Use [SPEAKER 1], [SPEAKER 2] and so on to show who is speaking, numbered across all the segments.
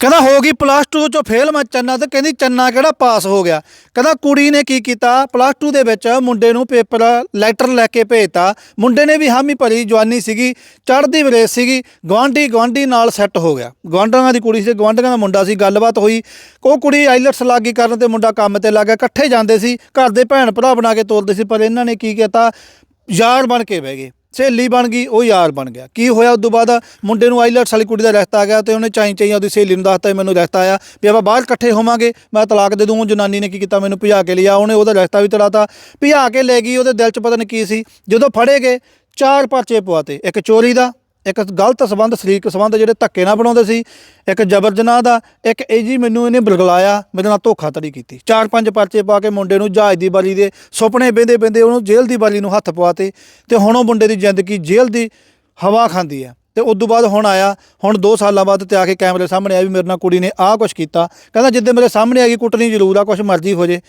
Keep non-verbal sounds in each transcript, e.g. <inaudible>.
[SPEAKER 1] ਕਹਿੰਦਾ, ਹੋ ਗਈ ਪਲੱਸ 2 ਚੋਂ ਫੇਲ ਮੈਂ ਚੰਨਾ ਤੇ ਕਹਿੰਦੀ, ਚੰਨਾ ਕਿਹੜਾ ਪਾਸ ਹੋ ਗਿਆ? ਕਹਿੰਦਾ, ਕੁੜੀ ਨੇ ਕੀ ਕੀਤਾ? ਪਲੱਸ 2 ਦੇ ਵਿੱਚ ਮੁੰਡੇ ਨੂੰ ਪੇਪਰ ਲੈਟਰ ਲੈ ਕੇ ਭੇਜਤਾ। ਮੁੰਡੇ ਨੇ ਵੀ ਹਾਮੀ ਭਰੀ, ਜਵਾਨੀ ਸੀਗੀ, ਚੜ੍ਹਦੀ ਵਰੇਸ ਸੀਗੀ ਗਵਾਂਢੀ ਗਵਾਂਢੀ ਨਾਲ ਸੈੱਟ ਹੋ ਗਿਆ। ਗਵਾਂਢਾਂ ਦੀ ਕੁੜੀ ਸੀ ਗਵਾਂਢੀਆਂ ਦਾ ਮੁੰਡਾ ਸੀ, ਗੱਲਬਾਤ ਹੋਈ। ਉਹ ਕੁੜੀ ਆਈਲਟਸ ਲੱਗੀ ਕਰਨ ਤੇ ਮੁੰਡਾ ਕੰਮ ਤੇ ਲੱਗ ਗਿਆ, ਇਕੱਠੇ ਜਾਂਦੇ ਸੀ, ਘਰ ਦੇ ਭੈਣ ਭਰਾ ਬਣਾ ਕੇ ਤੋਰਦੇ ਸੀ, ਪਰ ਇਹਨਾਂ ਨੇ ਕੀ ਕੀਤਾ? ਯਾਰ ਬਣ ਕੇ ਬਹਿ ਗਏ। ਸਹੇਲੀ ਬਣ ਗਈ, ਉਹ ਯਾਰ ਬਣ ਗਿਆ। ਕੀ ਹੋਇਆ ਉਸ ਤੋਂ ਬਾਅਦ? ਮੁੰਡੇ ਨੂੰ ਆਈਲਟਸ ਵਾਲੀ ਕੁੜੀ ਦਾ ਰਿਸ਼ਤਾ ਆ ਗਿਆ ਤੇ ਉਹਨੇ ਚਾਈ ਚਾਈ ਉਹਦੀ ਸਹੇਲੀ ਨੂੰ ਦੱਸਤਾ ਵੀ ਮੈਨੂੰ ਰਿਸ਼ਤਾ ਆਇਆ ਵੀ ਆਪਾਂ ਬਾਹਰ ਇਕੱਠੇ ਹੋਵਾਂਗੇ। ਮੈਂ ਤਲਾਕ ਦੇ ਦੂੰ ਜਨਾਨੀ ਨੇ ਕੀ ਕੀਤਾ ਮੈਨੂੰ ਭਜਾ ਕੇ ਲਿਆ, ਉਹਨੇ ਉਹਦਾ ਰਿਸ਼ਤਾ ਵੀ ਤੜਾਤਾ। ਭਜਾ ਕੇ ਲੈ ਗਈ, ਉਹਦੇ ਦਿਲ 'ਚ ਪਤਾ ਨਹੀਂ ਕੀ ਸੀ। ਜਦੋਂ ਫੜੇ ਗਏ, ਚਾਰ ਪਰਚੇ ਪਵਾਤੇ ਇੱਕ ਚੋਰੀ ਦਾ ਇੱਕ ਗਲਤ ਸਬੰਧ ਸ਼ਰੀਕ ਸਬੰਧ ਜਿਹੜੇ ਧੱਕੇ ਨਾਲ ਬਣਾਉਂਦੇ ਸੀ, ਇੱਕ ਜਬਰ ਜਨਾਹ ਦਾ, ਇੱਕ ਇਹ ਜੀ ਮੈਨੂੰ ਇਹਨੇ ਬੁਲਗਲਾਇਆ, ਮੇਰੇ ਨਾਲ ਧੋਖਾਧੜੀ ਕੀਤੀ। ਚਾਰ ਪੰਜ ਪਰਚੇ ਪਾ ਕੇ ਮੁੰਡੇ ਨੂੰ ਜਹਾਜ਼ ਦੀ ਬਾਲੀ ਦੇ ਸੁਪਨੇ ਬਹਿੰਦੇ ਬਹਿੰਦੇ ਉਹਨੂੰ ਜੇਲ੍ਹ ਦੀ ਬਾਲੀ ਨੂੰ ਹੱਥ ਪਵਾਤੇ ਤੇ ਹੁਣ ਉਹ ਮੁੰਡੇ ਦੀ ਜ਼ਿੰਦਗੀ ਜੇਲ੍ਹ ਦੀ ਹਵਾ ਖਾਂਦੀ ਹੈ। ਤੇ ਉਸ ਤੋਂ ਬਾਅਦ ਹੁਣ ਆਇਆ, ਹੁਣ 2 ਸਾਲਾਂ ਬਾਅਦ ਤੇ ਆ ਕੇ ਕੈਮਰੇ ਸਾਹਮਣੇ ਆਇਆ ਵੀ ਮੇਰੇ ਨਾਲ ਕੁੜੀ ਨੇ ਆਹ ਕੁਛ ਕੀਤਾ। ਕਹਿੰਦਾ ਜਿੱਦੇ ਮੇਰੇ ਸਾਹਮਣੇ ਆ ਗਈ ਕੁੱਟਣੀ ਜ਼ਰੂਰ ਆ, ਕੁਛ ਮਰਜ਼ੀ ਹੋ ਜੇ।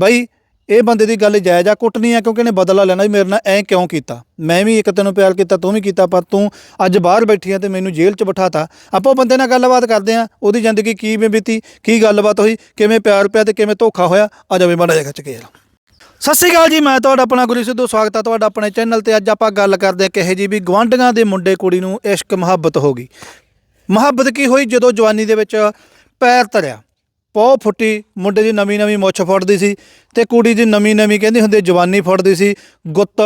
[SPEAKER 1] ਬਾਈ ਇਹ ਬੰਦੇ ਦੀ ਗੱਲ ਜਾਇਜ਼ ਆ ਕੁੱਟਣੀ ਆ, ਕਿਉਂਕਿ ਇਹਨੇ ਬਦਲਾ ਲੈਣਾ ਵੀ ਮੇਰੇ ਨਾਲ ਐ ਕਿਉਂ ਕੀਤਾ? ਮੈਂ ਵੀ ਇੱਕ ਤੈਨੂੰ ਪਿਆਰ ਕੀਤਾ, ਤੂੰ ਵੀ ਕੀਤਾ, ਪਰ ਤੂੰ ਅੱਜ ਬਾਹਰ ਬੈਠੀ ਆ ਤੇ ਮੈਨੂੰ ਜੇਲ੍ਹ 'ਚ ਬਿਠਾਤਾ। ਆਪਾਂ ਉਹ ਬੰਦੇ ਨਾਲ ਗੱਲਬਾਤ ਕਰਦੇ ਆ, ਉਹਦੀ ਜ਼ਿੰਦਗੀ ਕਿਵੇਂ ਬੀਤੀ, ਕੀ ਗੱਲਬਾਤ ਹੋਈ, ਕਿਵੇਂ ਪਿਆਰ ਪਿਆ ਤੇ ਕਿਵੇਂ ਧੋਖਾ ਹੋਇਆ, ਆ ਜਾਵੇ ਮਾੜਾ ਜਿਹਾ ਖਿੱਚ ਕੇ ਯਾਰ ਸਤਿ ਸ਼੍ਰੀ ਅਕਾਲ ਜੀ, ਮੈਂ ਤੁਹਾਡਾ ਆਪਣਾ ਗੁਰੂ ਸਿੱਧੂ, ਸਵਾਗਤ ਹੈ ਤੁਹਾਡਾ ਆਪਣੇ ਚੈਨਲ ਤੇ। ਅੱਜ ਆਪਾਂ ਗੱਲ ਕਰਦੇ ਹਾਂ ਕਿਹੇ ਜੀ ਵੀ ਗਵਾਂਢੀਆਂ ਦੇ ਮੁੰਡੇ ਕੁੜੀ ਨੂੰ ਇਸ਼ਕ ਮੁਹੱਬਤ ਹੋ ਗਈ। ਮੁਹੱਬਤ ਕੀ ਹੋਈ? ਜਦੋਂ ਜਵਾਨੀ ਦੇ ਵਿੱਚ ਪੈਰ ਧਰਿਆ। ਪੌ ਫੁੱਟੀ ਮੁੰਡੇ ਦੀ ਨਵੀਂ ਨਵੀਂ ਮੁੱਛ ਫੁੱਟਦੀ ਸੀ ਤੇ ਕੁੜੀ ਦੀ ਨਵੀਂ ਨਵੀਂ ਕਹਿੰਦੀ ਹੁੰਦੀ ਜਵਾਨੀ ਫੁੱਟਦੀ ਸੀ ਗੁੱਤ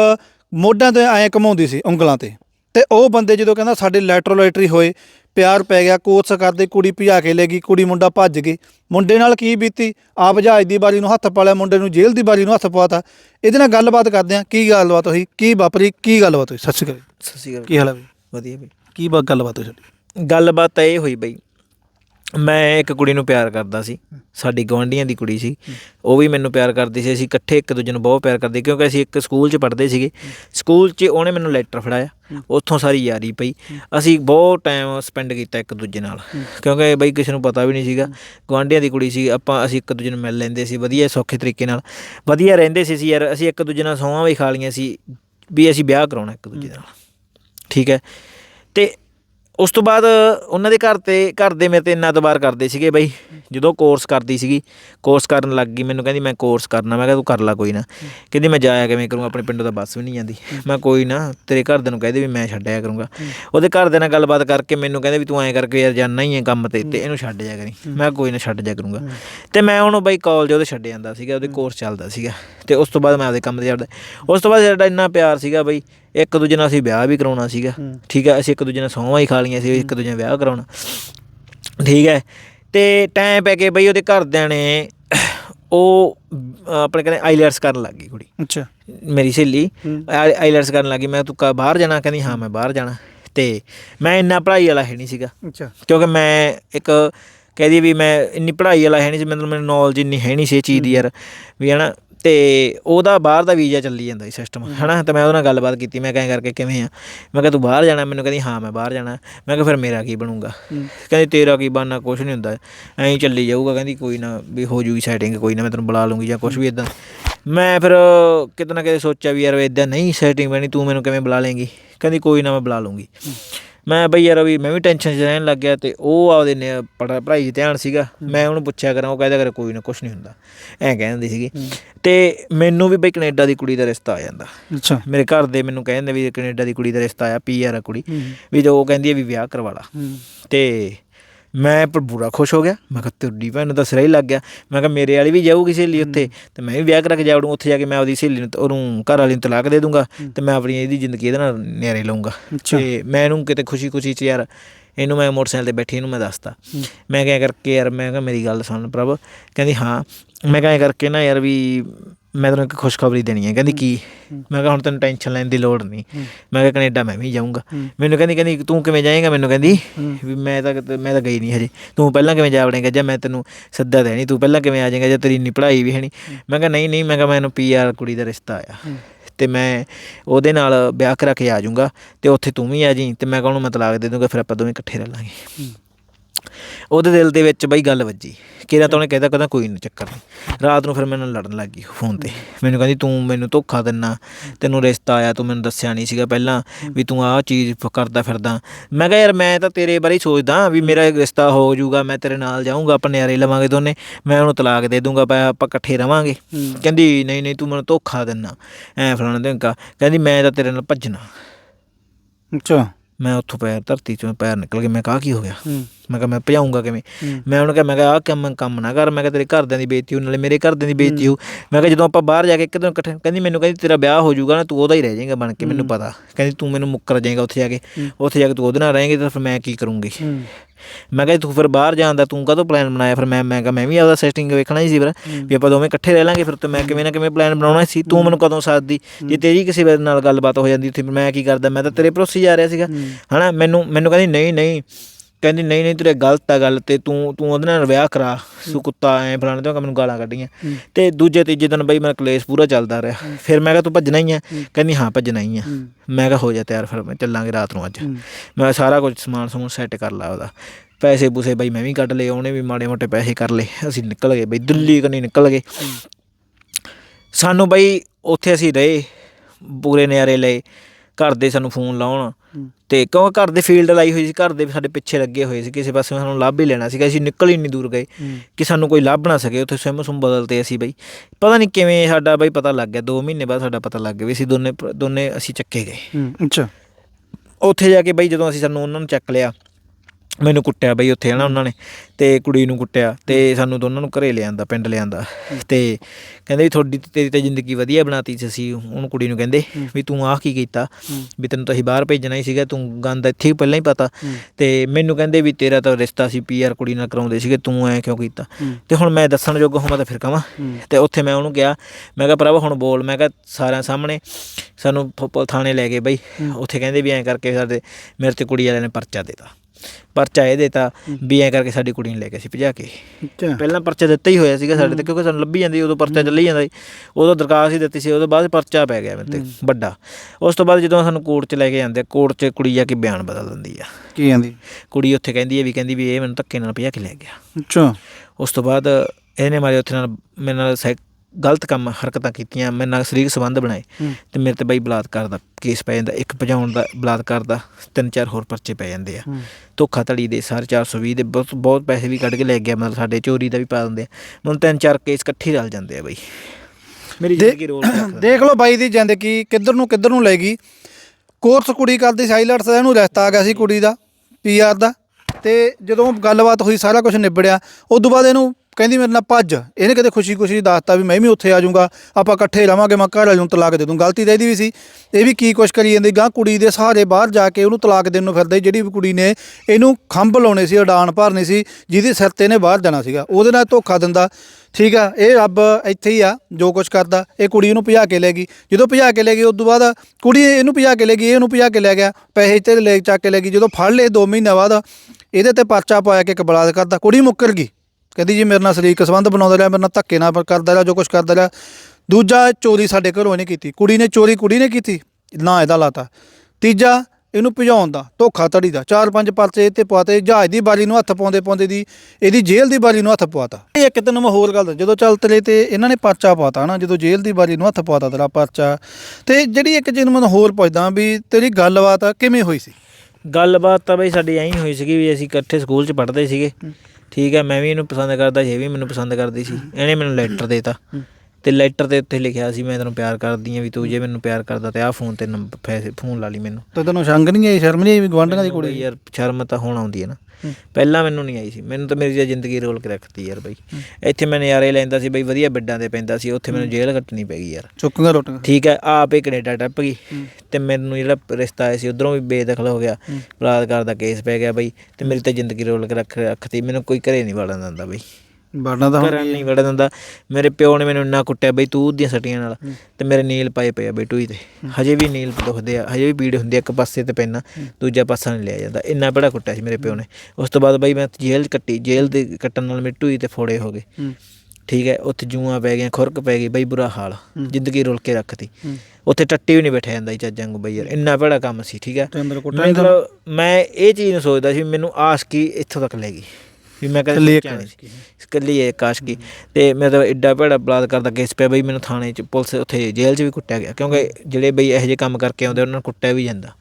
[SPEAKER 1] ਮੋਢਿਆਂ ਤੇ ਐਂ ਘਮਾਉਂਦੀ ਸੀ ਉਂਗਲਾਂ ਤੇ। ਤੇ ਉਹ ਬੰਦੇ ਜਦੋਂ ਕਹਿੰਦਾ ਸਾਡੇ ਲੈਟਰੋਲੈਟਰੀ ਹੋਏ ਪਿਆਰ ਪੈ ਗਿਆ ਕੋਰਸ ਕਰਦੇ ਕੁੜੀ ਭਜਾ ਕੇ ਲੈ ਗਈ ਕੁੜੀ ਮੁੰਡਾ ਭੱਜ ਗਏ ਮੁੰਡੇ ਨਾਲ ਕੀ ਬੀਤੀ? ਆਪ ਜਹਾਜ਼ ਦੀ ਬਾਰੀ ਨੂੰ ਹੱਥ ਪਾ ਲਿਆ ਮੁੰਡੇ ਨੂੰ ਜੇਲ੍ਹ ਦੀ ਬਾਰੀ ਨੂੰ ਹੱਥ ਪਵਾਤਾ। ਇਹਦੇ ਨਾਲ ਗੱਲਬਾਤ ਕਰਦੇ ਆ ਕੀ ਗੱਲਬਾਤ ਹੋਈ ਕੀ ਵਾਪਰੀ ਕੀ ਗੱਲਬਾਤ ਹੋਈ? ਸਤਿ ਸ਼੍ਰੀ ਅਕਾਲ
[SPEAKER 2] ਸਤਿ ਸ਼੍ਰੀ ਅਕਾਲ
[SPEAKER 1] ਕੀ ਹਾਲ ਹੈ
[SPEAKER 2] ਵਧੀਆ ਬਈ।
[SPEAKER 1] ਕੀ ਬਾ ਗੱਲਬਾਤ ਹੋਈ ਸਾਡੀ?
[SPEAKER 2] ਗੱਲਬਾਤ ਇਹ ਹੋਈ ਬਈ ਮੈਂ ਇੱਕ ਕੁੜੀ ਨੂੰ ਪਿਆਰ ਕਰਦਾ ਸੀ ਸਾਡੀ ਗਵਾਂਢੀਆਂ ਦੀ ਕੁੜੀ ਸੀ। ਉਹ ਵੀ ਮੈਨੂੰ ਪਿਆਰ ਕਰਦੀ ਸੀ ਅਸੀਂ ਇਕੱਠੇ ਇੱਕ ਦੂਜੇ ਨੂੰ ਬਹੁਤ ਪਿਆਰ ਕਰਦੇ ਕਿਉਂਕਿ ਅਸੀਂ ਇੱਕ ਸਕੂਲ 'ਚ ਪੜ੍ਹਦੇ ਸੀਗੇ। ਸਕੂਲ 'ਚ ਉਹਨੇ ਮੈਨੂੰ ਲੈਟਰ ਫੜਾਇਆ ਉੱਥੋਂ ਸਾਰੀ ਯਾਰੀ ਪਈ। ਅਸੀਂ ਬਹੁਤ ਟਾਈਮ ਸਪੈਂਡ ਕੀਤਾ ਇੱਕ ਦੂਜੇ ਨਾਲ। ਕਿਉਂਕਿ ਬਈ ਕਿਸੇ ਨੂੰ ਪਤਾ ਵੀ ਨਹੀਂ ਸੀਗਾ। ਗਵਾਂਢੀਆਂ ਦੀ ਕੁੜੀ ਸੀ ਆਪਾਂ ਅਸੀਂ ਇੱਕ ਦੂਜੇ ਨੂੰ ਮਿਲ ਲੈਂਦੇ ਸੀ ਵਧੀਆ ਸੌਖੇ ਤਰੀਕੇ ਨਾਲ। ਵਧੀਆ ਰਹਿੰਦੇ ਸੀ ਅਸੀਂ ਯਾਰ ਅਸੀਂ ਇੱਕ ਦੂਜੇ ਨਾਲ ਸੌਂਹਾਂ ਵੀ ਖਾ ਲੀਆਂ ਸੀ ਵੀ ਅਸੀਂ ਵਿਆਹ ਕਰਾਉਣਾ ਇੱਕ ਦੂਜੇ ਨਾਲ। ਠੀਕ ਹੈ। ਤੇ ਉਸ ਤੋਂ ਬਾਅਦ ਉਹਨਾਂ ਦੇ ਘਰ ਤੇ, ਘਰ ਦੇ ਮੇਰੇ ਤੇ ਇੰਨਾ ਦਬਾਰ ਕਰਦੇ ਸੀਗੇ ਬਈ, ਜਦੋਂ ਕੋਰਸ ਕਰਦੀ ਸੀਗੀ ਕੋਰਸ ਕਰਨ ਲੱਗ ਗਈ, ਮੈਨੂੰ ਕਹਿੰਦੀ ਮੈਂ ਕੋਰਸ ਕਰਨਾ, ਮੈਂ ਕਿਹਾ ਤੂੰ ਕਰ ਲੈ ਕੋਈ ਨਾ। ਕਹਿੰਦੀ ਮੈਂ ਜਾਇਆ ਕਿਵੇਂ ਕਰੂੰਗਾ, ਆਪਣੇ ਪਿੰਡੋਂ ਤਾਂ ਬੱਸ ਵੀ ਨਹੀਂ ਜਾਂਦੀ। ਮੈਂ ਕੋਈ ਨਾ, ਤੇਰੇ ਘਰਦਿਆਂ ਨੂੰ ਕਹਦੇ ਵੀ ਮੈਂ ਛੱਡਿਆ ਕਰੂੰਗਾ। ਉਹਦੇ ਘਰਦਿਆਂ ਨਾਲ ਗੱਲਬਾਤ ਕਰਕੇ ਮੈਨੂੰ ਕਹਿੰਦੇ ਵੀ ਤੂੰ ਐਂ ਕਰਕੇ ਯਾਰ ਜਾਣਾ ਹੀ ਹੈ ਕੰਮ ਤੇ ਤੇ ਇਹਨੂੰ ਛੱਡ ਜਾ ਕਰੀ। ਮੈਂ ਕੋਈ ਨਾ ਛੱਡ ਜਾ ਕਰੂੰਗਾ। ਤੇ ਮੈਂ ਉਹਨੂੰ ਬਈ ਕਾਲਜ ਉਹਦੇ ਛੱਡ ਜਾਂਦਾ ਸੀਗਾ, ਉਹਦੇ ਕੋਰਸ ਚੱਲਦਾ ਸੀਗਾ। ਤੇ ਉਸ ਤੋਂ ਬਾਅਦ ਮੈਂ ਆਪਦੇ ਕੰਮ ਤੇ ਜਾਂਦਾ ਉਸ ਤੋਂ ਬਾਅਦ ਸਾਡਾ ਇੰਨਾ ਪਿਆਰ ਸੀਗਾ ਬਈ ਇੱਕ ਦੂਜੇ ਨਾਲ ਅਸੀਂ ਵਿਆਹ ਵੀ ਕਰਾਉਣਾ ਸੀਗਾ। ਠੀਕ ਹੈ ਅਸੀਂ ਇੱਕ ਦੂਜੇ ਨਾਲ ਸੌਂਹਾਂ ਹੀ ਖਾ ਲਈਆਂ ਸੀ ਇੱਕ ਦੂਜੇ ਨਾਲ ਵਿਆਹ ਕਰਾਉਣਾ। ਠੀਕ ਹੈ ਤੇ ਟਾਈਮ ਪੈ ਕੇ ਬਈ ਉਹਦੇ ਘਰਦਿਆਂ ਨੇ ਉਹ ਆਪਣੇ ਕਹਿੰਦੇ ਆਈਲੈਟਸ ਕਰਨ ਲੱਗ ਗਈ ਕੁੜੀ।
[SPEAKER 1] ਅੱਛਾ।
[SPEAKER 2] ਮੇਰੀ ਸਹੇਲੀ। ਆਈਲੈਟਸ ਕਰਨ ਲੱਗੀ ਮੈਂ ਤੂੰ ਕਾ ਬਾਹਰ ਜਾਣਾ? ਕਹਿੰਦੀ ਹਾਂ ਮੈਂ ਬਾਹਰ ਜਾਣਾ। ਤੇ ਮੈਂ ਇੰਨਾ ਪੜ੍ਹਾਈ ਵਾਲਾ ਹੈ ਨਹੀਂ ਸੀਗਾ।
[SPEAKER 1] ਅੱਛਾ।
[SPEAKER 2] ਕਿਉਂਕਿ ਮੈਂ ਇੱਕ ਕਹਦੀ ਵੀ ਮੈਂ ਇੰਨੀ ਪੜ੍ਹਾਈ ਵਾਲਾ ਹੈ ਨਹੀਂ ਸੀ। ਮਤਲਬ ਮੈਨੂੰ ਨੌਲੇਜ ਇੰਨੀ ਹੈ ਨਹੀਂ ਸੀ ਇਹ ਚੀਜ਼ ਦੀ ਯਾਰ। ਵੀ ਹਨਾ ਤੇ ਉਹਦਾ ਬਾਹਰ ਦਾ ਵੀਜ਼ਾ ਚੱਲੀ ਜਾਂਦਾ ਸੀ ਸਿਸਟਮ ਹਨਾ? ਤਾਂ ਮੈਂ ਉਹਦੇ ਨਾਲ ਗੱਲਬਾਤ ਕੀਤੀ ਮੈਂ ਕਹਾਂ ਕਰਕੇ ਕਿਵੇਂ ਆ? ਮੈਂ ਕਿਹਾ ਤੂੰ ਬਾਹਰ ਜਾਣਾ? ਮੈਨੂੰ ਕਹਿੰਦੀ ਹਾਂ ਮੈਂ ਬਾਹਰ ਜਾਣਾ। ਮੈਂ ਕਿਹਾ ਫਿਰ ਮੇਰਾ ਕੀ ਬਣੂਗਾ? ਕਹਿੰਦੀ ਤੇਰਾ ਕੀ ਬਣਨਾ? ਕੁਝ ਨਹੀਂ ਹੁੰਦਾ। ਐਂ ਚੱਲੀ ਜਾਊਗਾ। ਕਹਿੰਦੀ ਕੋਈ ਨਾ ਵੀ ਹੋ ਜੂਗੀ ਸੈਟਿੰਗ ਕੋਈ ਨਾ ਮੈਂ ਤੈਨੂੰ ਬੁਲਾ ਲੂੰਗੀ ਜਾਂ ਕੁਝ ਵੀ ਇਦਾਂ ਮੈਂ ਫਿਰ ਕਿਤੇ ਨਾ ਕਿਤੇ ਸੋਚਿਆ ਵੀ ਯਾਰ ਇਦਾਂ ਨਹੀਂ ਸੈਟਿੰਗ ਬਣੀ ਤੂੰ ਮੈਨੂੰ ਕਿਵੇਂ ਬੁਲਾ ਲੇਂਗੀ? ਕਹਿੰਦੀ ਕੋਈ ਨਾ ਮੈਂ ਬੁਲਾ ਲੂੰਗੀ। ਮੈਂ ਬਈ ਯਾਰ ਵੀ ਮੈਂ ਵੀ ਟੈਨਸ਼ਨ 'ਚ ਰਹਿਣ ਲੱਗ ਗਿਆ ਤੇ ਉਹ ਆਪਦੇ ਨੇ ਪੜਾ ਪੜ੍ਹਾਈ 'ਚ ਧਿਆਨ ਸੀਗਾ। ਮੈਂ ਉਹਨੂੰ ਪੁੱਛਿਆ ਕਰਾਂ ਉਹ ਕਹਿੰਦਾ ਕਰ ਕੋਈ ਨਾ ਕੁਛ ਨਹੀਂ ਹੁੰਦਾ। ਐਂ ਕਹਿੰਦੀ ਸੀਗੀ। ਤੇ ਮੈਨੂੰ ਵੀ ਬਈ ਕੈਨੇਡਾ ਦੀ ਕੁੜੀ ਦਾ ਰਿਸ਼ਤਾ ਆ ਜਾਂਦਾ।
[SPEAKER 1] ਅੱਛਾ।
[SPEAKER 2] ਮੇਰੇ ਘਰ ਦੇ ਮੈਨੂੰ ਕਹਿੰਦੇ ਵੀ ਕੈਨੇਡਾ ਦੀ ਕੁੜੀ ਦਾ ਰਿਸ਼ਤਾ ਆਇਆ ਪੀਆਰ ਆ ਕੁੜੀ। ਵੀ ਜੋ ਉਹ ਕਹਿੰਦੀ ਹੈ ਵੀ ਵਿਆਹ ਕਰਵਾ ਲਾ। ਤੇ ਮੈਂ ਪਰ ਬੁਰਾ ਖੁਸ਼ ਹੋ ਗਿਆ। ਮੈਂ ਕਿਹਾ ਤੁਹਾਡੀ ਭੈਣ ਨੂੰ ਤਾਂ ਸਿਰਾ ਹੀ ਲੱਗ ਗਿਆ। ਮੈਂ ਕਿਹਾ ਮੇਰੇ ਵਾਲੀ ਵੀ ਜਾਊਗੀ ਸਹੇਲੀ ਉੱਥੇ ਤੇ ਮੈਂ ਵੀ ਵਿਆਹ ਕਰਾ ਕੇ ਜਾਊਂ ਉੱਥੇ ਜਾ ਕੇ ਮੈਂ ਆਪਦੀ ਸਹੇਲੀ ਨੂੰ ਉਹਨੂੰ ਘਰ ਵਾਲੀ ਨੂੰ ਤਲਾਕ ਦੇ ਦੂੰਗਾ ਤੇ ਮੈਂ ਆਪਣੀ ਇਹਦੀ ਜ਼ਿੰਦਗੀ ਇਹਦੇ ਨਾਲ ਨਿਆਰੇ ਲਊਂਗਾ। ਤੇ ਮੈਂ ਇਹਨੂੰ ਕਿਤੇ ਖੁਸ਼ੀ ਖੁਸ਼ੀ ਚ ਯਾਰ ਇਹਨੂੰ ਮੈਂ ਮੋਟਰਸਾਈਕਲ ਤੇ ਬੈਠੀ ਇਹਨੂੰ ਮੈਂ ਦੱਸਤਾ। ਮੈਂ ਕਿਹਾ ਕਰਕੇ ਯਾਰ ਮੈਂ ਕਿਹਾ ਮੇਰੀ ਗੱਲ ਸੁਣ ਪ੍ਰਭ। ਕਹਿੰਦੀ ਹਾਂ। ਮੈਂ ਕਿਹਾ ਕਰਕੇ ਨਾ ਯਾਰ ਵੀ ਮੈਂ ਤੈਨੂੰ ਇੱਕ ਖੁਸ਼ਖਬਰੀ ਦੇਣੀ ਹੈ। ਕਹਿੰਦੀ ਕੀ? ਮੈਂ ਕਿਹਾ ਹੁਣ ਤੈਨੂੰ ਟੈਨਸ਼ਨ ਲੈਣ ਦੀ ਲੋੜ ਨਹੀਂ। ਮੈਂ ਕਿਹਾ ਕੈਨੇਡਾ ਮੈਂ ਵੀ ਜਾਊਂਗਾ। ਮੈਨੂੰ ਕਹਿੰਦੀ ਕਹਿੰਦੀ ਤੂੰ ਕਿਵੇਂ ਜਾਏਂਗਾ? ਮੈਨੂੰ ਕਹਿੰਦੀ ਵੀ ਮੈਂ ਤਾਂ ਮੈਂ ਤਾਂ ਗਈ ਨਹੀਂ ਹਜੇ। ਤੂੰ ਪਹਿਲਾਂ ਕਿਵੇਂ ਜਾ ਵੜੇਂਗਾ? ਜਾਂ ਮੈਂ ਤੈਨੂੰ ਸੱਦਾ ਦੇਣੀ? ਤੂੰ ਪਹਿਲਾਂ ਕਿਵੇਂ ਆ ਜਾਏਂਗਾ? ਜਾਂ ਤੇਰੀ ਇੰਨੀ ਪੜ੍ਹਾਈ ਵੀ ਹੈ ਨਹੀਂ। ਮੈਂ ਕਿਹਾ ਨਹੀਂ ਨਹੀਂ ਮੈਂ ਕਿਹਾ ਮੈਨੂੰ ਪੀਆਰ ਕੁੜੀ ਦਾ ਰਿਸ਼ਤਾ ਆਇਆ। ਤੇ ਮੈਂ ਉਹਦੇ ਨਾਲ ਵਿਆਹ ਕਰਾ ਕੇ ਆ ਜਾਊਂਗਾ। ਤੇ ਉੱਥੇ ਤੂੰ ਵੀ ਆ ਜੀ ਤੇ ਮੈਂ ਕਹਾਂ ਉਹਨੂੰ ਮੈਂ ਤਲਾਕ ਦੇ ਦੂੰਗਾ। ਫਿਰ ਆਪਾਂ ਦੋਵੇਂ ਇਕੱਠੇ ਰਹਿ ਲਾਂਗੇ ਉਹਦੇ ਦਿਲ ਦੇ ਵਿੱਚ ਬਈ ਗੱਲ ਵੱਜੀ। ਕਿਹੜਾ ਤਾਂ ਉਹਨੇ ਕਹਿੰਦਾ ਕਹਿੰਦਾ ਕੋਈ ਨਹੀਂ ਚੱਕਰ ਨਹੀਂ ਰਾਤ ਨੂੰ ਫਿਰ ਮੇਰੇ ਨਾਲ ਲੜਨ ਲੱਗ ਗਈ ਫੋਨ ਤੇ। ਮੈਨੂੰ ਕਹਿੰਦੀ ਤੂੰ ਮੈਨੂੰ ਧੋਖਾ ਦਿੰਨਾ। ਤੈਨੂੰ ਰਿਸ਼ਤਾ ਆਇਆ ਤੂੰ ਮੈਨੂੰ ਦੱਸਿਆ ਨਹੀਂ ਸੀਗਾ ਪਹਿਲਾਂ ਵੀ ਤੂੰ ਆਹ ਚੀਜ਼ ਕਰਦਾ ਫਿਰਦਾ। ਮੈਂ ਕਿਹਾ ਯਾਰ ਮੈਂ ਤਾਂ ਤੇਰੇ ਬਾਰੇ ਸੋਚਦਾ ਵੀ ਮੇਰਾ ਰਿਸ਼ਤਾ ਹੋ ਜਾਊਗਾ ਮੈਂ ਤੇਰੇ ਨਾਲ ਜਾਊਂਗਾ ਆਪਾਂ ਨਿਆਰੇ ਲਵਾਂਗੇ ਦੋਨੇ। ਮੈਂ ਉਹਨੂੰ ਤਲਾਕ ਦੇ ਦੂੰਗਾ ਆਪਾਂ ਆਪਾਂ ਇਕੱਠੇ ਰਵਾਂਗੇ। ਕਹਿੰਦੀ ਨਹੀਂ ਨਹੀਂ ਤੂੰ ਮੈਨੂੰ ਧੋਖਾ ਦਿੰਨਾ। ਐ ਫਲਾਣਾ ਧਮਕਾ ਕਹਿੰਦੀ ਮੈਂ ਤਾਂ ਤੇਰੇ ਨਾਲ ਭੱਜਣਾ।
[SPEAKER 1] ਅੱਛਾ।
[SPEAKER 2] ਮੈਂ ਉੱਥੋਂ ਪੈਰ ਧਰਤੀ ਚੋਂ ਪੈਰ ਨਿਕਲ ਗਏ ਮੈਂ ਕਹਾ ਕੀ ਹੋ ਗਿਆ? ਮੈਂ ਕਿਹਾ ਮੈਂ ਭਜਾਊਂਗਾ ਕਿਵੇਂ। ਮੈਂ ਉਹਨੂੰ ਕਿਹਾ ਮੈਂ ਕਿਹਾ ਆਹ ਕੰਮ ਕੰਮ ਨਾ ਕਰ ਮੈਂ ਕਿਹਾ ਤੇਰੇ ਘਰਦਿਆਂ ਦੀ ਬੇਇੱਜ਼ਤੀ ਹੋ ਨਾਲੇ ਮੇਰੇ ਘਰਦਿਆਂ ਦੀ ਬੇਇੱਜ਼ਤੀ ਹੋ। ਮੈਂ ਕਿਹਾ ਜਦੋਂ ਆਪਾਂ ਬਾਹਰ ਜਾ ਕੇ ਇੱਕ ਦਿਨ ਇਕੱਠੇ ਕਹਿੰਦੀ ਮੈਨੂੰ ਕਹਿੰਦੀ ਤੇਰਾ ਵਿਆਹ ਹੋ ਜਾਊਗਾ ਨਾ ਤੂੰ ਉਹਦਾ ਹੀ ਰਹਿ ਜਾਏਗਾ ਬਣ ਕੇ ਮੈਨੂੰ ਪਤਾ। ਕਹਿੰਦੀ ਤੂੰ ਮੈਨੂੰ ਮੁੱਕਰ ਜਾਏਗਾ ਉੱਥੇ ਜਾ ਕੇ ਉੱਥੇ ਜਾ ਕੇ ਤੂੰ ਉਹਦੇ ਨਾਲ ਰਹੇਂਗੀ ਤਾਂ ਫਿਰ ਮੈਂ ਕੀ ਕਰੂੰਗੀ? ਮੈਂ ਕਿਹਾ ਤੂੰ ਫਿਰ ਬਾਹਰ ਜਾਣ ਦਾ ਤੂੰ ਕਦੋਂ ਪਲਾਨ ਬਣਾਇਆ? ਫਿਰ ਮੈਂ ਮੈਂ ਕਿਹਾ ਮੈਂ ਵੀ ਆਪਦਾ ਸੈਟਿੰਗ ਵੇਖਣਾ ਹੀ ਸੀ ਫਿਰ ਵੀ ਆਪਾਂ ਦੋਵੇਂ ਇਕੱਠੇ ਰਹਿ ਲਾਂਗੇ ਫਿਰ ਤੇ ਮੈਂ ਕਿਵੇਂ ਨਾ ਕਿਵੇਂ ਪਲਾਨ ਬਣਾਉਣਾ ਸੀ। ਤੂੰ ਮੈਨੂੰ ਕਦੋਂ ਸਾਥਦੀ ਜੇ ਤੇਰੀ ਕਿਸੇ ਵੇਲੇ ਨਾਲ ਗੱਲਬਾਤ ਹੋ ਜਾਂਦੀ ਉੱਥੇ ਮੈਂ ਕੀ ਕਰਦਾ? ਮੈਂ ਤਾਂ ਤੇਰੇ ਭਰੋਸੇ ਜਾ ਰਿਹਾ ਸੀਗਾ। ਹਨਾ? ਮੈਨੂੰ ਮੈਨੂੰ ਕਹਿੰਦੀ ਨਹੀਂ ਨਹੀਂ ਕਹਿੰਦੀ ਨਹੀਂ ਨਹੀਂ ਤੇਰੇ ਗਲਤ ਆ ਗੱਲ ਤੇ ਤੂੰ ਤੂੰ ਉਹਦੇ ਨਾਲ ਵਿਆਹ ਕਰਾ ਸੂ ਕੁੱਤਾ ਐ ਫਲਾਣੇ ਤੋਂ ਮੈਨੂੰ ਗਾਲਾਂ ਕੱਢੀਆਂ। ਤੇ ਦੂਜੇ ਤੀਜੇ ਦਿਨ ਬਈ ਮੇਰਾ ਕਲੇਸ਼ ਪੂਰਾ ਚੱਲਦਾ ਰਿਹਾ। ਫਿਰ ਮੈਂ ਕਿਹਾ ਤੂੰ ਭੱਜਣਾ ਹੀ ਆ? ਕਹਿੰਦੀ ਹਾਂ ਭੱਜਣਾ ਹੀ ਆ। ਮੈਂ ਕਿਹਾ ਹੋ ਜਾ ਤਿਆਰ ਫਿਰ ਮੈਂ ਚੱਲਾਂਗੇ ਰਾਤ ਨੂੰ ਅੱਜ। ਮੈਂ ਸਾਰਾ ਕੁਝ ਸਮਾਨ ਸਮੂਨ ਸੈੱਟ ਕਰ ਲਾ ਉਹਦਾ। ਪੈਸੇ ਪੂਸੇ ਬਈ ਮੈਂ ਵੀ ਕੱਢ ਲਏ ਉਹਨੇ ਵੀ ਮਾੜੇ ਮੋਟੇ ਪੈਸੇ ਕਰ ਲਏ। ਅਸੀਂ ਨਿਕਲ ਗਏ ਬਈ ਦਿੱਲੀ ਕਨੀ ਨਿਕਲ ਗਏ। ਸਾਨੂੰ ਬਈ ਉੱਥੇ ਅਸੀਂ ਰਹੇ ਪੂਰੇ ਨਜ਼ਾਰੇ ਲਏ। ਘਰ ਦੇ ਸਾਨੂੰ ਫੋਨ ਲਾਉਣ। ਤੇ ਕਿਉਂਕਿ ਘਰ ਦੇ ਫੀਲਡ ਲਾਈ ਹੋਈ ਸੀ ਘਰ ਦੇ ਸਾਡੇ ਪਿੱਛੇ ਲੱਗੇ ਹੋਏ ਸੀ ਕਿਸੇ ਪਾਸੇ ਸਾਨੂੰ ਲੱਭ ਹੀ ਲੈਣਾ ਸੀਗਾ ਅਸੀਂ ਨਿਕਲ ਹੀ ਨਹੀਂ ਦੂਰ ਗਏ ਕਿ ਸਾਨੂੰ ਕੋਈ ਲੱਭ ਨਾ ਸਕੇ ਉੱਥੇ ਸਿਮ ਸੁਮ ਬਦਲਤੇ ਅਸੀਂ ਬਈ। ਪਤਾ ਨਹੀਂ ਕਿਵੇਂ ਸਾਡਾ ਬਈ ਪਤਾ ਲੱਗ ਗਿਆ 2 ਮਹੀਨੇ ਬਾਅਦ ਸਾਡਾ ਪਤਾ ਲੱਗ ਗਿਆ ਵੀ ਅਸੀਂ ਦੋਨੇ ਦੋਨੇ ਅਸੀਂ ਚੱਕੇ ਗਏ।
[SPEAKER 1] ਅੱਛਾ।
[SPEAKER 2] ਉੱਥੇ ਜਾ ਕੇ ਬਈ ਜਦੋਂ ਅਸੀਂ ਸਾਨੂੰ ਉਹਨਾਂ ਨੂੰ ਚੱਕ ਲਿਆ ਮੈਨੂੰ ਕੁੱਟਿਆ ਬਈ ਉੱਥੇ ਹਨਾ ਉਹਨਾਂ ਨੇ ਤੇ ਕੁੜੀ ਨੂੰ ਕੁੱਟਿਆ ਤੇ ਸਾਨੂੰ ਦੋਨਾਂ ਨੂੰ ਘਰੇ ਲਿਆਂਦਾ ਪਿੰਡ ਲਿਆਂਦਾ। ਤੇ ਕਹਿੰਦੇ ਵੀ ਤੁਹਾਡੀ ਤੇਰੀ ਤਾਂ ਜ਼ਿੰਦਗੀ ਵਧੀਆ ਬਣਾਤੀ ਸੀ ਅਸੀਂ ਉਹਨੂੰ ਕੁੜੀ ਨੂੰ ਕਹਿੰਦੇ ਵੀ ਤੂੰ ਆਹ ਕੀ ਕੀਤਾ ਵੀ ਤੈਨੂੰ ਤਾਂ ਅਸੀਂ ਬਾਹਰ ਭੇਜਣਾ ਹੀ ਸੀਗਾ ਤੂੰ ਗੰਦ ਇੱਥੇ ਹੀ ਪਹਿਲਾਂ ਹੀ ਪਤਾ। ਤੇ ਮੈਨੂੰ ਕਹਿੰਦੇ ਵੀ ਤੇਰਾ ਤਾਂ ਰਿਸ਼ਤਾ ਸੀ ਪੀਆਰ ਕੁੜੀ ਨਾਲ ਕਰਾਉਂਦੇ ਸੀਗੇ ਤੂੰ ਐ ਕਿਉਂ ਕੀਤਾ? ਤੇ ਹੁਣ ਮੈਂ ਦੱਸਣ ਜੋਗਾ ਹੋਵਾਂ ਤਾਂ ਫਿਰ ਕਵਾਂ ਤੇ ਉੱਥੇ ਮੈਂ ਉਹਨੂੰ ਕਿਹਾ ਮੈਂ ਕਿਹਾ ਭਰਾਵਾ ਹੁਣ ਬੋਲ ਮੈਂ ਕਿਹਾ ਸਾਰਿਆਂ ਸਾਹਮਣੇ ਸਾਨੂੰ ਥਾਣੇ ਲੈ ਗਏ ਬਈ। ਉੱਥੇ ਕਹਿੰਦੇ ਵੀ ਐਂ ਕਰਕੇ ਸਾਡੇ ਮੇਰੇ ਤੇ ਕੁੜੀ ਵਾਲਿਆਂ ਨੇ ਪਰਚਾ ਦਿੱਤਾ। ਪਰਚਾ ਇਹ ਦਿੱਤਾ ਵੀ ਐਂ ਕਰਕੇ ਸਾਡੀ ਕੁੜੀ ਨੂੰ ਲੈ ਕੇ ਸੀ ਭਜਾ ਕੇ
[SPEAKER 1] ਅੱਛਾ।
[SPEAKER 2] ਪਹਿਲਾਂ ਪਰਚਾ ਦਿੱਤਾ ਹੀ ਹੋਇਆ ਸੀਗਾ ਸਾਡੇ ਤੇ ਕਿਉਂਕਿ ਸਾਨੂੰ ਲੱਭੀ ਜਾਂਦੀ ਉਦੋਂ ਪਰਚਾ ਚੱਲੀ ਜਾਂਦਾ ਸੀ। ਉਦੋਂ ਦਰਖਾਸਤ ਹੀ ਦਿੱਤੀ ਸੀ ਉਹਦੇ ਬਾਅਦ ਪਰਚਾ ਪੈ ਗਿਆ ਮੇਰੇ ਤੇ ਵੱਡਾ। ਉਸ ਤੋਂ ਬਾਅਦ ਜਦੋਂ ਸਾਨੂੰ ਕੋਰਟ 'ਚ ਲੈ ਕੇ ਜਾਂਦੇ ਕੋਰਟ 'ਚ ਕੁੜੀ ਜਾ ਕੇ ਬਿਆਨ ਬਦਲ ਦਿੰਦੀ ਆ।
[SPEAKER 1] ਕੀ ਆਂਦੀ
[SPEAKER 2] ਕੁੜੀ ਉੱਥੇ ਕਹਿੰਦੀ ਹੈ ਵੀ ਕਹਿੰਦੀ ਵੀ ਇਹ ਮੈਨੂੰ ਧੱਕੇ ਨਾਲ ਭਜਾ ਕੇ ਲੈ ਗਿਆ।
[SPEAKER 1] ਅੱਛਾ।
[SPEAKER 2] ਉਸ ਤੋਂ ਬਾਅਦ ਇਹਨੇ ਮਾਰੇ ਉੱਥੇ ਨਾਲ ਮੇਰੇ ਨਾਲ ਗਲਤ ਕੰਮ ਹਰਕਤਾਂ ਕੀਤੀਆਂ ਮੇਰੇ ਨਾਲ ਸਰੀਰਕ ਸੰਬੰਧ ਬਣਾਏ ਤੇ ਮੇਰੇ ਤੇ ਬਈ ਬਲਾਤਕਾਰ ਦਾ ਕੇਸ ਪੈ ਜਾਂਦਾ ਇੱਕ ਭਜਾਉਣ ਦਾ ਬਲਾਤਕਾਰ ਦਾ ਤਿੰਨ ਚਾਰ ਹੋਰ ਪਰਚੇ ਪੈ ਜਾਂਦੇ ਆ। ਧੋਖਾ ਧੜੀ ਦੇ ਸਾਰੇ 420 ਦੇ ਬਹੁਤ ਬਹੁਤ ਪੈਸੇ ਵੀ ਕੱਢ ਕੇ ਲੈ ਗਿਆ ਮਤਲਬ ਸਾਡੇ ਚੋਰੀ ਦਾ ਵੀ ਪਾ ਦਿੰਦੇ ਆ। ਮਤਲਬ ਤਿੰਨ ਚਾਰ ਕੇਸ ਇਕੱਠੇ ਰਲ ਜਾਂਦੇ ਆ ਬਈ। ਮੇਰੀ ਜ਼ਿੰਦਗੀ ਰੋਲ
[SPEAKER 1] ਦੇਖ ਲਓ ਬਾਈ ਦੀ ਜ਼ਿੰਦਗੀ ਕਿੱਧਰ ਨੂੰ ਕਿੱਧਰ ਨੂੰ ਲੈ ਗਈ। ਕੋਰਸ ਕੁੜੀ ਕਰਦੀ ਸਾਈਲੈਂਟਸ ਦਾ ਇਹਨੂੰ ਰਿਸ਼ਤਾ ਆ ਗਿਆ ਸੀ ਕੁੜੀ ਦਾ ਪੀਆਰ ਦਾ। ਤੇ ਜਦੋਂ ਗੱਲਬਾਤ ਹੋਈ ਸਾਰਾ ਕੁਝ ਨਿਬੜਿਆ। ਉਸ ਤੋਂ ਬਾਅਦ ਇਹਨੂੰ ਕਹਿੰਦੀ ਮੇਰੇ ਨਾਲ ਭੱਜ। ਇਹਨੇ ਕਦੇ ਖੁਸ਼ੀ-ਖੁਸ਼ੀ ਦੱਸਤਾ ਵੀ ਮੈਂ ਵੀ ਉੱਥੇ ਆ ਜਾਊਂਗਾ। ਆਪਾਂ ਇਕੱਠੇ ਰਵਾਂਗੇ, ਮੈਂ ਘਰ ਵਾਲੇ ਨੂੰ ਤਲਾਕ ਦੇ ਦੂੰ। ਗਲਤੀ ਤਾਂ ਇਹਦੀ ਵੀ ਸੀ। ਇਹ ਵੀ ਕੀ ਕੁਛ ਕਰੀ ਜਾਂਦੀ? ਗਾਂ ਕੁੜੀ ਦੇ ਸਹਾਰੇ ਬਾਹਰ ਜਾ ਕੇ ਉਹਨੂੰ ਤਲਾਕ ਦੇਣ ਨੂੰ ਫਿਰਦੇ ਜਿਹੜੀ ਵੀ ਕੁੜੀ ਨੇ ਇਹਨੂੰ ਖੰਭ ਲਾਉਣੇ ਸੀ, ਉਡਾਨ ਭਰਨੀ ਸੀ, ਜਿਹਦੀ ਸਿਰ ਤੇ ਇਹਨੇ ਬਾਹਰ ਜਾਣਾ ਸੀਗਾ। ਉਹਦੇ ਨਾਲ ਧੋਖਾ ਦਿੰਦਾ। ਠੀਕ ਆ, ਇਹ ਰੱਬ ਇੱਥੇ ਹੀ ਆ, ਜੋ ਕੁਝ ਕਰਦਾ। ਇਹ ਕੁੜੀ ਨੂੰ ਭਜਾ ਕੇ ਲੈ ਗਈ। ਜਦੋਂ ਭਜਾ ਕੇ ਲੈ ਗਈ, ਉਸ ਤੋਂ ਬਾਅਦ ਕੁੜੀ ਇਹਨੂੰ ਭਜਾ ਕੇ ਲੈ ਗਈ ਇਹਨੂੰ ਭਜਾ ਕੇ ਲੈ ਗਿਆ। ਪੈਸੇ ਤੇ ਲੈ ਚੱਕ ਕੇ ਲੈ ਗਈ। ਜਦੋਂ ਫੜ ਲਏ 2 ਮਹੀਨੇ ਬਾਅਦ, ਇਹਦੇ ਤੇ ਪਰਚਾ ਪਾਇਆ ਕਿ ਇੱਕ ਬਲਾਤ ਕਰਦਾ ਕੁੜੀ ਮੁੱਕਰ ਗਈ। ਕਹਿੰਦੀ ਜੀ ਮੇਰੇ ਨਾਲ ਸਰੀਰਕ ਸੰਬੰਧ ਬਣਾਉਂਦਾ ਰਿਹਾ ਮੇਰੇ ਨਾਲ ਧੱਕੇ ਨਾਲ ਕਰਦਾ ਰਿਹਾ ਜੋ ਕੁਝ ਕਰਦਾ ਰਿਹਾ। ਦੂਜਾ ਚੋਰੀ ਸਾਡੇ ਘਰੋਂ ਇਹਨੇ ਕੀਤੀ। ਕੁੜੀ ਨੇ ਚੋਰੀ ਕੁੜੀ ਨੇ ਕੀਤੀ? ਨਾ ਇਹਦਾ ਲਾਤਾ। ਤੀਜਾ ਇਹਨੂੰ ਭਜਾਉਣ ਦਾ ਧੋਖਾ ਧੜੀ ਦਾ। ਚਾਰ ਪੰਜ ਪਰਚੇ ਤੇ ਪਵਾਤੇ ਜਹਾਜ਼ ਦੀ ਬਾਰੀ ਨੂੰ ਹੱਥ ਪਾਉਂਦੇ ਪਾਉਂਦੇ ਦੀ ਇਹਦੀ ਜੇਲ੍ਹ ਦੀ ਬਾਰੀ ਨੂੰ ਹੱਥ ਪਵਾਤਾ। ਇਹ ਇੱਕ ਤੈਨੂੰ ਮੈਂ ਹੋਰ ਗੱਲ ਜਦੋਂ ਚੱਲ ਤਲੇ ਤੇ ਇਹਨਾਂ ਨੇ ਪਰਚਾ ਪਾਤਾ ਨਾ ਜਦੋਂ ਜੇਲ੍ਹ ਦੀ ਬਾਰੀ ਨੂੰ ਹੱਥ ਪਵਾਤਾ ਤੇਰਾ ਪਰਚਾ ਤੇ ਜਿਹੜੀ ਇੱਕ ਚੀਜ਼ ਮੈਂ ਹੋਰ ਪੁੱਛਦਾ ਵੀ ਤੇਰੀ ਗੱਲਬਾਤ ਕਿਵੇਂ ਹੋਈ ਸੀ?
[SPEAKER 2] ਗੱਲਬਾਤ ਤਾਂ ਬਈ ਸਾਡੀ ਐਂ ਹੋਈ ਸੀਗੀ ਵੀ ਅਸੀਂ ਇਕੱਠੇ ਸਕੂਲ 'ਚ ਪੜ੍ਹਦੇ ਸੀਗੇ। ਠੀਕ ਹੈ ਮੈਂ ਵੀ ਇਹਨੂੰ ਪਸੰਦ ਕਰਦਾ ਸੀ ਇਹ ਵੀ ਮੈਨੂੰ ਪਸੰਦ ਕਰਦੀ ਸੀ। ਇਹਨੇ ਮੈਨੂੰ ਲੈਟਰ ਦੇਤਾ। ਤੇ ਲੈਟਰ ਦੇ ਉੱਤੇ ਲਿਖਿਆ ਸੀ ਮੈਂ ਤੈਨੂੰ ਪਿਆਰ ਕਰਦੀ ਆ ਵੀ ਤੂੰ ਜੇ ਮੈਨੂੰ ਪਿਆਰ ਕਰਦਾ ਤੇ ਆਹ ਫੋਨ ਤੇ ਨੰਬਰ ਫੋਨ ਲਾ ਲਈ ਮੈਨੂੰ।
[SPEAKER 1] ਤੇ ਤੈਨੂੰ ਸੰਗ ਨਹੀਂ ਆਈ ਸ਼ਰਮ ਨਹੀਂ ਆਈ ਵੀ ਗਵਾਂਢੀਆਂ ਦੀ ਕੁੜੀ?
[SPEAKER 2] ਯਾਰ ਸ਼ਰਮ ਤਾਂ ਹੁਣ ਆਉਂਦੀ ਹੈ ਨਾ। ਪਹਿਲਾਂ ਮੈਨੂੰ ਨਹੀਂ ਆਈ ਸੀ। ਮੈਨੂੰ ਤਾਂ ਮੇਰੀ ਜ਼ਿੰਦਗੀ ਰੋਲ ਕੇ ਰੱਖਤੀ ਯਾਰ ਬਈ। ਇੱਥੇ ਮੈਂ ਨਜ਼ਾਰੇ ਲੈਂਦਾ ਸੀ ਬਈ ਵਧੀਆ ਬੈੱਡਾਂ ਤੇ ਪੈਂਦਾ ਸੀ। ਉੱਥੇ ਮੈਨੂੰ ਜੇਲ੍ਹ ਕੱਟਣੀ ਪੈ ਗਈ ਯਾਰ।
[SPEAKER 1] ਚੁੱਕੀਆਂ ਰੋਟੀਆਂ।
[SPEAKER 2] ਠੀਕ ਹੈ ਆਪ ਹੀ ਕੈਨੇਡਾ ਟੱਪ ਗਈ ਤੇ ਮੈਨੂੰ ਜਿਹੜਾ ਰਿਸ਼ਤਾ ਆਇਆ ਸੀ ਉਧਰੋਂ ਵੀ ਬੇਦਖਲ ਹੋ ਗਿਆ। ਬਲਾਤਕਾਰ ਦਾ ਕੇਸ ਪੈ ਗਿਆ ਬਈ ਤੇ ਮੇਰੀ ਤਾਂ ਜ਼ਿੰਦਗੀ ਰੋਲ ਕੇ ਰੱਖ ਰੱਖਤੀ। ਮੈਨੂੰ ਕੋਈ ਘਰੇ ਨਹੀਂ ਵੜਨ ਦਿੰਦਾ ਬਈ।
[SPEAKER 1] ਬਾੜਨਾ ਤਾਂ
[SPEAKER 2] ਘਰਾਂ ਨਹੀਂ ਵੜਨ ਦਿੰਦਾ। ਮੇਰੇ ਪਿਓ ਨੇ ਮੈਨੂੰ ਇੰਨਾ ਕੁੱਟਿਆ ਬਈ ਤੂੰ ਦੀਆਂ ਸੱਟੀਆਂ ਨਾਲ। ਤੇ ਮੇਰੇ ਨੀਲ ਪਾਏ ਪਏ ਆ ਬਈ ਟੂਈ ਤੇ। ਹਜੇ ਵੀ ਨੀਲ ਦੁਖਦੇ ਆ ਹਜੇ ਵੀ ਪੀੜ ਹੁੰਦੀ ਆ ਇੱਕ ਪਾਸੇ ਤੇ ਪੈਣਾ ਦੂਜਾ ਪਾਸਾ ਨਹੀਂ ਲਿਆ ਜਾਂਦਾ। ਇੰਨਾ ਬੜਾ ਕੁੱਟਿਆ ਸੀ ਮੇਰੇ ਪਿਓ ਨੇ। ਉਸ ਤੋਂ ਬਾਅਦ ਬਈ ਮੈਂ ਜੇਲ੍ਹ 'ਚ ਕੱਟੀ ਜੇਲ੍ਹ ਦੇ ਕੱਟਣ ਨਾਲ ਮੇਰੀ ਟੂਈ ਤੇ ਫੋੜੇ ਹੋ ਗਏ। ਠੀਕ ਹੈ ਉੱਥੇ ਜੂਆਂ ਪੈ ਗਈਆਂ ਖੁਰਕ ਪੈ ਗਈ ਬਈ ਬੁਰਾ ਹਾਲ। ਜ਼ਿੰਦਗੀ ਰੁਲ ਕੇ ਰੱਖਤੀ। ਉੱਥੇ ਟੱਟੀ ਵੀ ਨਹੀਂ ਬੈਠਿਆ ਜਾਂਦਾ ਸੀ ਚੱਜਾਂ ਨੂੰ ਬਈ ਯਾਰ। ਇੰਨਾ ਭੈੜਾ ਕੰਮ ਸੀ ਠੀਕ ਹੈ। ਮਤਲਬ ਮੈਂ ਇਹ ਚੀਜ਼ ਨੂੰ ਸੋਚਦਾ ਸੀ ਮੈਨੂੰ ਆਸ ਕੀ ਇੱਥੋਂ ਤੱਕ ਲੈ ਗਈ। ਵੀ ਮੈਂ
[SPEAKER 1] ਇਕੱਲੀ
[SPEAKER 2] ਨਹੀਂ ਸੀ ਇਕੱਲੀ ਇਹ ਕਾਸ਼ ਕੀ। ਤੇ ਮੈਂ ਤਾਂ ਐਡਾ ਭੈੜਾ ਬਲਾਤਕਾਰ ਦਾ ਕੇਸ ਪਿਆ ਬਈ ਮੈਨੂੰ ਥਾਣੇ 'ਚ ਪੁਲਿਸ ਉੱਥੇ ਜੇਲ੍ਹ 'ਚ ਵੀ ਕੁੱਟਿਆ ਗਿਆ। ਕਿਉਂਕਿ ਜਿਹੜੇ ਬਈ ਇਹੋ ਜਿਹੇ ਕੰਮ ਕਰਕੇ ਆਉਂਦੇ ਉਹਨਾਂ ਨੂੰ ਕੁੱਟਿਆ ਵੀ ਜਾਂਦਾ।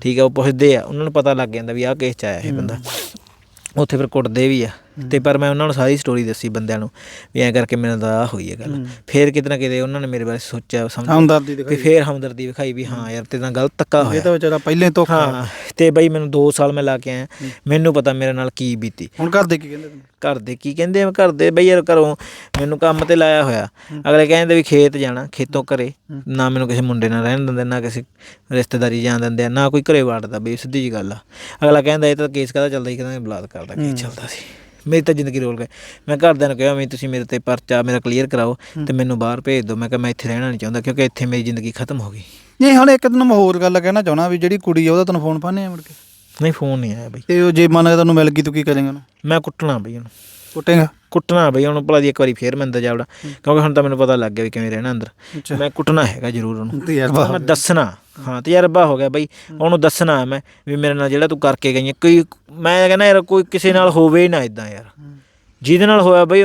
[SPEAKER 2] ਠੀਕ ਹੈ ਉਹ ਪੁੱਛਦੇ ਆ ਉਹਨਾਂ ਨੂੰ ਪਤਾ ਲੱਗ ਜਾਂਦਾ ਵੀ ਆਹ ਕੇਸ 'ਚ ਆਇਆ ਇਹ ਬੰਦਾ। ਉੱਥੇ ਫਿਰ ਕੁੱਟਦੇ ਵੀ ਆ। ਤੇ ਪਰ ਮੈਂ ਉਹਨਾਂ ਨੂੰ ਸਾਰੀ ਸਟੋਰੀ ਦੱਸੀ ਬੰਦਿਆਂ ਨੂੰ ਵੀ ਐਂ ਕਰਕੇ ਮੇਰੇ ਨਾਲ ਆਹ ਹੋਈ ਹੈ ਗੱਲ। ਫਿਰ ਕਿਤੇ ਨਾ ਕਿਤੇ ਉਹਨਾਂ ਨੇ ਮੇਰੇ ਬਾਰੇ ਸੋਚਿਆ ਸਮਝਿਆ
[SPEAKER 1] ਹਮਦਰਦੀ ਦਿਖਾਈ।
[SPEAKER 2] ਫੇਰ ਹਮਦਰਦੀ ਵਿਖਾਈ ਵੀ ਹਾਂ ਯਾਰ ਤੇ ਨਾਲ ਗਲਤ
[SPEAKER 1] ਇਹ
[SPEAKER 2] ਹੋਇਆ।
[SPEAKER 1] ਤਾਂ ਵਿਚਾਰਾ ਪਹਿਲੇ ਤੋਂ
[SPEAKER 2] ਹਾਂ ਤੇ ਬਈ ਮੈਨੂੰ 2 ਸਾਲ ਮੈਂ ਲਾ ਕੇ ਆਇਆ। ਮੈਨੂੰ ਪਤਾ ਮੇਰੇ ਨਾਲ ਕੀ ਬੀਤੀ।
[SPEAKER 1] ਹੁਣ ਘਰ ਦੇ ਕੀ ਕਹਿੰਦੇ
[SPEAKER 2] ਘਰ ਦੇ ਕੀ ਕਹਿੰਦੇ ਆ? ਘਰ ਦੇ ਬਈ ਯਾਰ ਘਰੋਂ ਮੈਨੂੰ ਕੰਮ ਤੇ ਲਾਇਆ ਹੋਇਆ। ਅਗਲੇ ਕਹਿੰਦੇ ਵੀ ਖੇਤ ਜਾਣਾ ਖੇਤੋਂ ਘਰੇ। ਨਾ ਮੈਨੂੰ ਕਿਸੇ ਮੁੰਡੇ ਨਾਲ ਰਹਿਣ ਦਿੰਦੇ ਨਾ ਕਿਸੇ ਰਿਸ਼ਤੇਦਾਰੀ ਜਾਣ ਦਿੰਦੇ ਆ, ਨਾ ਕੋਈ ਘਰੇ ਵਾੜਦਾ ਬਈ ਸਿੱਧੀ ਜੀ ਗੱਲ ਆ। ਅਗਲਾ ਕਹਿੰਦਾ ਇਹ ਤਾਂ ਕੇਸ ਕਾਹਦਾ ਚੱਲਦਾ ਸੀ ਕਹਿੰਦਾ ਬਲਾਤਕਾਰ ਦਾ ਕੇਸ ਚੱਲਦਾ ਸੀ। ਮੇਰੀ ਤਾਂ ਜ਼ਿੰਦਗੀ ਰੋਲ ਗਈ ਮੈਂ ਘਰਦਿਆਂ ਨੂੰ ਕਿਹਾ ਵੀ ਤੁਸੀਂ ਮੇਰੇ ਤੇ ਪਰਚਾ ਮੇਰਾ ਕਲੀਅਰ ਕਰਾਓ ਤੇ ਮੈਨੂੰ ਬਾਹਰ ਭੇਜ ਦਿਓ। ਮੈਂ ਕਿਹਾ ਮੈਂ ਇੱਥੇ ਰਹਿਣਾ ਨਹੀਂ ਚਾਹੁੰਦਾ ਕਿਉਂਕਿ ਇੱਥੇ ਮੇਰੀ ਜ਼ਿੰਦਗੀ ਖਤਮ ਹੋ ਗਈ।
[SPEAKER 1] ਨਹੀਂ ਹੁਣ ਇੱਕ ਦਿਨ ਮੈਂ ਹੋਰ ਗੱਲ ਕਹਿਣਾ ਚਾਹਣਾ ਵੀ ਜਿਹੜੀ ਕੁੜੀ ਆ ਉਹਦਾ ਤੈਨੂੰ ਫੋਨ ਪਾਣੇ ਆ ਮੁੜ ਕੇ?
[SPEAKER 2] ਨਹੀਂ ਫੋਨ ਨਹੀਂ ਆਇਆ ਬਈ।
[SPEAKER 1] ਤੇ ਉਹ ਜੇ ਮੰਨ ਕੇ ਤੈਨੂੰ ਮਿਲ ਗਈ ਤੂੰ ਕੀ ਕਰੇਂਗਾ
[SPEAKER 2] ਮੈਂ ਕੁੱਟਣਾ ਬਈ ਉਹਨੂੰ।
[SPEAKER 1] ਕੁੱਟੇਗਾ?
[SPEAKER 2] ਕੁੱਟਣਾ ਬਈ ਉਹਨੂੰ ਭਲਾ ਦੀ ਇੱਕ ਵਾਰੀ ਫੇਰ ਮੈਂ ਅੰਦਰ ਜਾਵੜਾ ਕਿਉਂਕਿ ਹੁਣ ਤਾਂ ਮੈਨੂੰ ਪਤਾ ਲੱਗ ਗਿਆ ਵੀ ਕਿਵੇਂ ਰਹਿਣਾ ਅੰਦਰ। ਮੈਂ ਕੁੱਟਣਾ ਹੈਗਾ ਜ਼ਰੂਰ ਉਹਨੂੰ।
[SPEAKER 1] ਤੇ ਯਾਰ ਵਾਹ।
[SPEAKER 2] ਮੈਂ ਦੱਸਣਾ। ਹਾਂ ਤਜਰਬਾ ਹੋ ਗਿਆ ਬਈ। ਉਹਨੂੰ ਦੱਸਣਾ ਮੈਂ ਵੀ ਮੇਰੇ ਨਾਲ ਜਿਹੜਾ ਤੂੰ ਕਰਕੇ ਗਈ ਕੋਈ ਮੈਂ ਕਹਿੰਦਾ ਯਾਰ ਕੋਈ ਕਿਸੇ ਨਾਲ ਹੋਵੇ ਹੀ ਨਾ ਇਦਾਂ ਯਾਰ। ਜਿਹਦੇ ਨਾਲ ਹੋਇਆ ਬਈ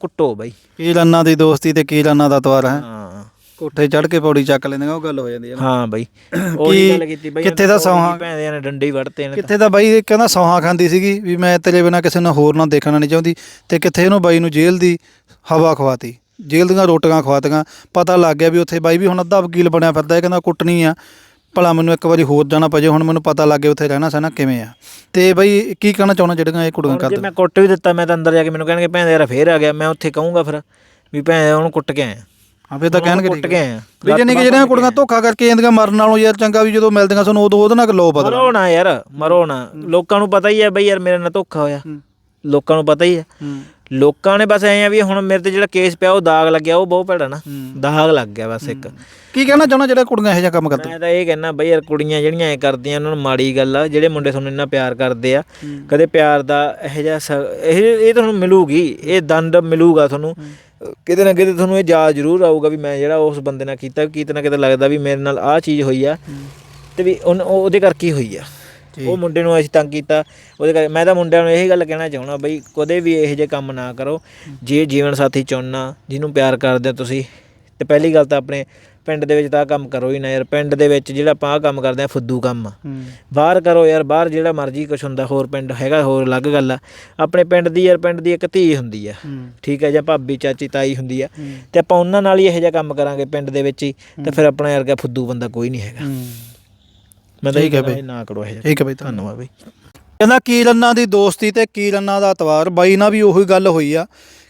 [SPEAKER 2] ਕੁੱਟੋ ਬਈ।
[SPEAKER 1] ਕੀ ਰੰਨਾ ਦੀ ਦੋਸਤੀ ਤੇ ਕੀ ਰੰਨਾ ਦਾ ਤਵਾਰ ਹੈ।
[SPEAKER 2] ਹਾਂ।
[SPEAKER 1] ਕੋਠੇ ਚੜ ਕੇ ਪੌੜੀ ਚੱਕ ਲੈਂਦੇ ਉਹ ਗੱਲ ਹੋ ਜਾਂਦੀ ਹੈ ਨਾ।
[SPEAKER 2] ਹਾਂ ਬਈ। <clears throat> ਉਹੀ ਗੱਲ ਕੀਤੀ ਬਈ
[SPEAKER 1] ਕਿੱਥੇ ਦਾ ਸੌਂਹਾਂ?
[SPEAKER 2] ਭੈਣਦੇ ਨੇ ਡੰਡੇ ਹੀ ਵੜਤੇ ਨੇ
[SPEAKER 1] ਕਿੱਥੇ ਤਾਂ ਬਾਈ ਇਹ ਕਹਿੰਦਾ ਸੌਹਾਂ ਖਾਂਦੀ ਸੀਗੀ ਵੀ ਮੈਂ ਤੇਰੇ ਬਿਨਾ ਕਿਸੇ ਨੂੰ ਹੋਰ ਨਾ ਦੇਖਣਾ ਨਹੀਂ ਚਾਹੁੰਦੀ ਤੇ ਕਿੱਥੇ ਇਹਨੂੰ ਬਾਈ ਨੂੰ ਜੇਲ੍ਹ ਦੀ ਹਵਾ ਖਵਾਤੀ। ਜੇਲ੍ਹ ਦੀਆਂ ਰੋਟੀਆਂ ਖਵਾਤੀਆਂ। ਪਤਾ ਲੱਗ ਗਿਆ ਵੀ ਉੱਥੇ ਬਾਈ ਵੀ ਹੁਣ ਅੱਧਾ ਵਕੀਲ ਬਣਿਆ ਫਿਰਦਾ ਇਹ ਕਹਿੰਦਾ ਕੁੱਟਣੀ ਆ। ਭਲਾ ਮੈਨੂੰ ਇੱਕ ਵਾਰੀ ਹੋਰ ਜਾਣਾ ਪਜੇ ਹੁਣ ਮੈਨੂੰ ਪਤਾ ਲੱਗ ਗਿਆ ਉੱਥੇ ਰਹਿਣਾ ਸਹਿਣਾ ਕਿਵੇਂ ਆ। ਤੇ ਬਾਈ ਕੀ ਕਹਿਣਾ ਚਾਹੁੰਦਾ ਜਿਹੜੀਆਂ ਇਹ ਕੁੜੀਆਂ
[SPEAKER 2] ਹੁਣ ਜੇ
[SPEAKER 1] ਕਰਦੇ?
[SPEAKER 2] ਮੈਂ ਕੁੱਟ ਵੀ ਦਿੱਤਾ ਮੈਂ ਤਾਂ ਅੰਦਰ ਜਾ ਕੇ ਮੈਨੂੰ ਕਹਿਣਗੇ ਭੈਣ ਯਾਰ ਫੇਰ ਆ ਗਿਆ ਮੈਂ ਉੱਥੇ ਕਹੂੰਗਾ ਫਿਰ ਵੀ ਭੈਣ ਉਹਨੂੰ ਕੁੱਟ ਕੇ ਆਇਆ।
[SPEAKER 1] ਹਾਂ ਫੇਰ ਤਾਂ ਕਹਿਣਗੇ
[SPEAKER 2] ਕੁੱਟ
[SPEAKER 1] ਹੈ।
[SPEAKER 2] ਆਇਆ
[SPEAKER 1] ਵੀ ਜਾਨੀ ਕਿ ਜਿਹੜੀਆਂ ਕੁੜੀਆਂ ਧੋਖਾ ਕਰਕੇ ਜਾਂਦੀਆਂ ਮਰਨ ਨਾਲੋਂ ਯਾਰ ਚੰਗਾ ਵੀ ਜਦੋਂ ਮਿਲਦੀਆਂ ਸਾਨੂੰ ਉਦੋਂ ਉਹਦੇ ਨਾਲ ਲੋ ਬਦਲ
[SPEAKER 2] ਮਰੋ ਨਾ ਯਾਰ ਮਰੋ ਨਾ। ਲੋਕਾਂ ਨੂੰ ਪਤਾ ਹੀ ਹੈ ਬਈ ਯਾਰ ਮੇਰੇ ਨਾਲ ਧੋਖਾ ਹੋਇਆ। ਲੋਕਾਂ ਨੂੰ ਪਤਾ ਹੀ ਹੈ। ਲੋਕਾਂ ਨੇ ਬਸ ਐਂ ਆ ਵੀ ਹੁਣ ਮੇਰੇ ਤੇ ਜਿਹੜਾ ਕੇਸ ਪਿਆ ਉਹ ਦਾਗ ਲੱਗਿਆ ਉਹ ਬਹੁਤ ਭੈੜਾ ਨਾ। ਦਾਗ ਲੱਗ ਗਿਆ ਬਸ ਇੱਕ।
[SPEAKER 1] ਕੀ ਕਹਿਣਾ ਚਾਹੁੰਦਾ ਜਿਹੜਾ ਕੁੜੀਆਂ ਇਹੋ ਜਿਹਾ ਕੰਮ ਕਰਦੀਆਂ?
[SPEAKER 2] ਮੈਂ ਤਾਂ ਇਹ ਕਹਿਣਾ ਬਈ ਯਾਰ ਕੁੜੀਆਂ ਜਿਹੜੀਆਂ ਐ ਕਰਦੀਆਂ ਉਹਨਾਂ ਨੂੰ ਮਾੜੀ ਗੱਲ ਆ। ਜਿਹੜੇ ਮੁੰਡੇ ਤੁਹਾਨੂੰ ਇੰਨਾ ਪਿਆਰ ਕਰਦੇ ਆ ਕਦੇ ਪਿਆਰ ਦਾ ਇਹੋ ਜਿਹਾ ਇਹ ਇਹ ਤੁਹਾਨੂੰ ਮਿਲੂਗੀ। ਇਹ ਦੰਡ ਮਿਲੂਗਾ ਤੁਹਾਨੂੰ। ਕਿਤੇ ਨਾ ਕਿਤੇ ਤੁਹਾਨੂੰ ਇਹ ਯਾਦ ਜ਼ਰੂਰ ਆਊਗਾ ਵੀ ਮੈਂ ਜਿਹੜਾ ਉਸ ਬੰਦੇ ਨਾਲ ਕੀਤਾ ਕਿਤੇ ਨਾ ਕਿਤੇ ਲੱਗਦਾ ਵੀ ਮੇਰੇ ਨਾਲ ਆਹ ਚੀਜ਼ ਹੋਈ ਆ ਤੇ ਵੀ ਉਹਦੇ ਕਰਕੇ ਹੋਈ ਆ। ਉਹ ਮੁੰਡੇ ਨੂੰ ਅਸੀਂ ਤੰਗ ਕੀਤਾ ਉਹਦੇ ਕਰਕੇ ਮੈਂ ਤਾਂ ਮੁੰਡਿਆਂ ਨੂੰ ਇਹੀ ਗੱਲ ਕਹਿਣਾ ਚਾਹੁੰਦਾ ਬਈ ਕਦੇ ਵੀ ਇਹੋ ਜਿਹੇ ਕੰਮ ਨਾ ਕਰੋ ਜੇ ਜੀਵਨ ਸਾਥੀ ਚੁਣਨਾ ਜਿਹਨੂੰ ਪਿਆਰ ਕਰਦੇ ਹੋ ਤੁਸੀਂ ਤੇ ਪਹਿਲੀ ਗੱਲ ਤਾਂ ਆਪਣੇ ਪਿੰਡ ਦੇ ਵਿੱਚ ਤਾਂ ਕੰਮ ਕਰੋ ਹੀ ਨਾ ਯਾਰ ਪਿੰਡ ਦੇ ਵਿੱਚ ਜਿਹੜਾ ਆਪਾਂ ਆਹ ਕੰਮ ਕਰਦੇ ਆ ਫੁੱਦੂ ਕੰਮ। ਆ ਬਾਹਰ ਕਰੋ ਯਾਰ ਬਾਹਰ ਜਿਹੜਾ ਮਰਜ਼ੀ ਕੁਛ ਹੁੰਦਾ ਹੋਰ ਪਿੰਡ ਹੈਗਾ ਹੋਰ ਅਲੱਗ ਗੱਲ ਆ। ਆਪਣੇ ਪਿੰਡ ਦੀ ਯਾਰ ਪਿੰਡ ਦੀ ਇੱਕ ਧੀ ਹੁੰਦੀ ਆ। ਠੀਕ ਹੈ ਜਾਂ ਭਾਬੀ ਚਾਚੀ ਤਾਈ ਹੁੰਦੀ ਆ। ਤੇ ਆਪਾਂ ਉਹਨਾਂ ਨਾਲ ਹੀ ਇਹੋ ਜਿਹਾ ਕੰਮ ਕਰਾਂਗੇ ਪਿੰਡ ਦੇ ਵਿੱਚ ਹੀ ਤੇ ਫਿਰ ਆਪਣਾ ਯਾਰ ਕਾ ਫੁੱਦੂ ਬੰਦਾ ਕੋਈ ਨਹੀਂ ਹੈਗਾ। ਮੈਂ ਤਾਂ ਇਹ
[SPEAKER 1] ਠੀਕ ਹੈ
[SPEAKER 2] ਕਹਿੰਦਾ
[SPEAKER 1] ਬਈ।
[SPEAKER 2] ਇਹ ਨਾ ਕਰੋ ਇਹ
[SPEAKER 1] ਠੀਕ ਹੈ ਬਈ ਧੰਨਵਾਦ
[SPEAKER 2] ਧੰਨਵਾਦ ਬਈ।
[SPEAKER 1] ਕਹਿੰਦਾ ਕੀ ਰੰਨਾ ਦੀ ਦੋਸਤੀ ਤੇ ਕੀ ਰੰਨਾ ਦਾ ਅਤਵਾਰ ਬਾਈ ਨਾਲ ਵੀ ਉਹੀ ਗੱਲ ਹੋਈ ਆ।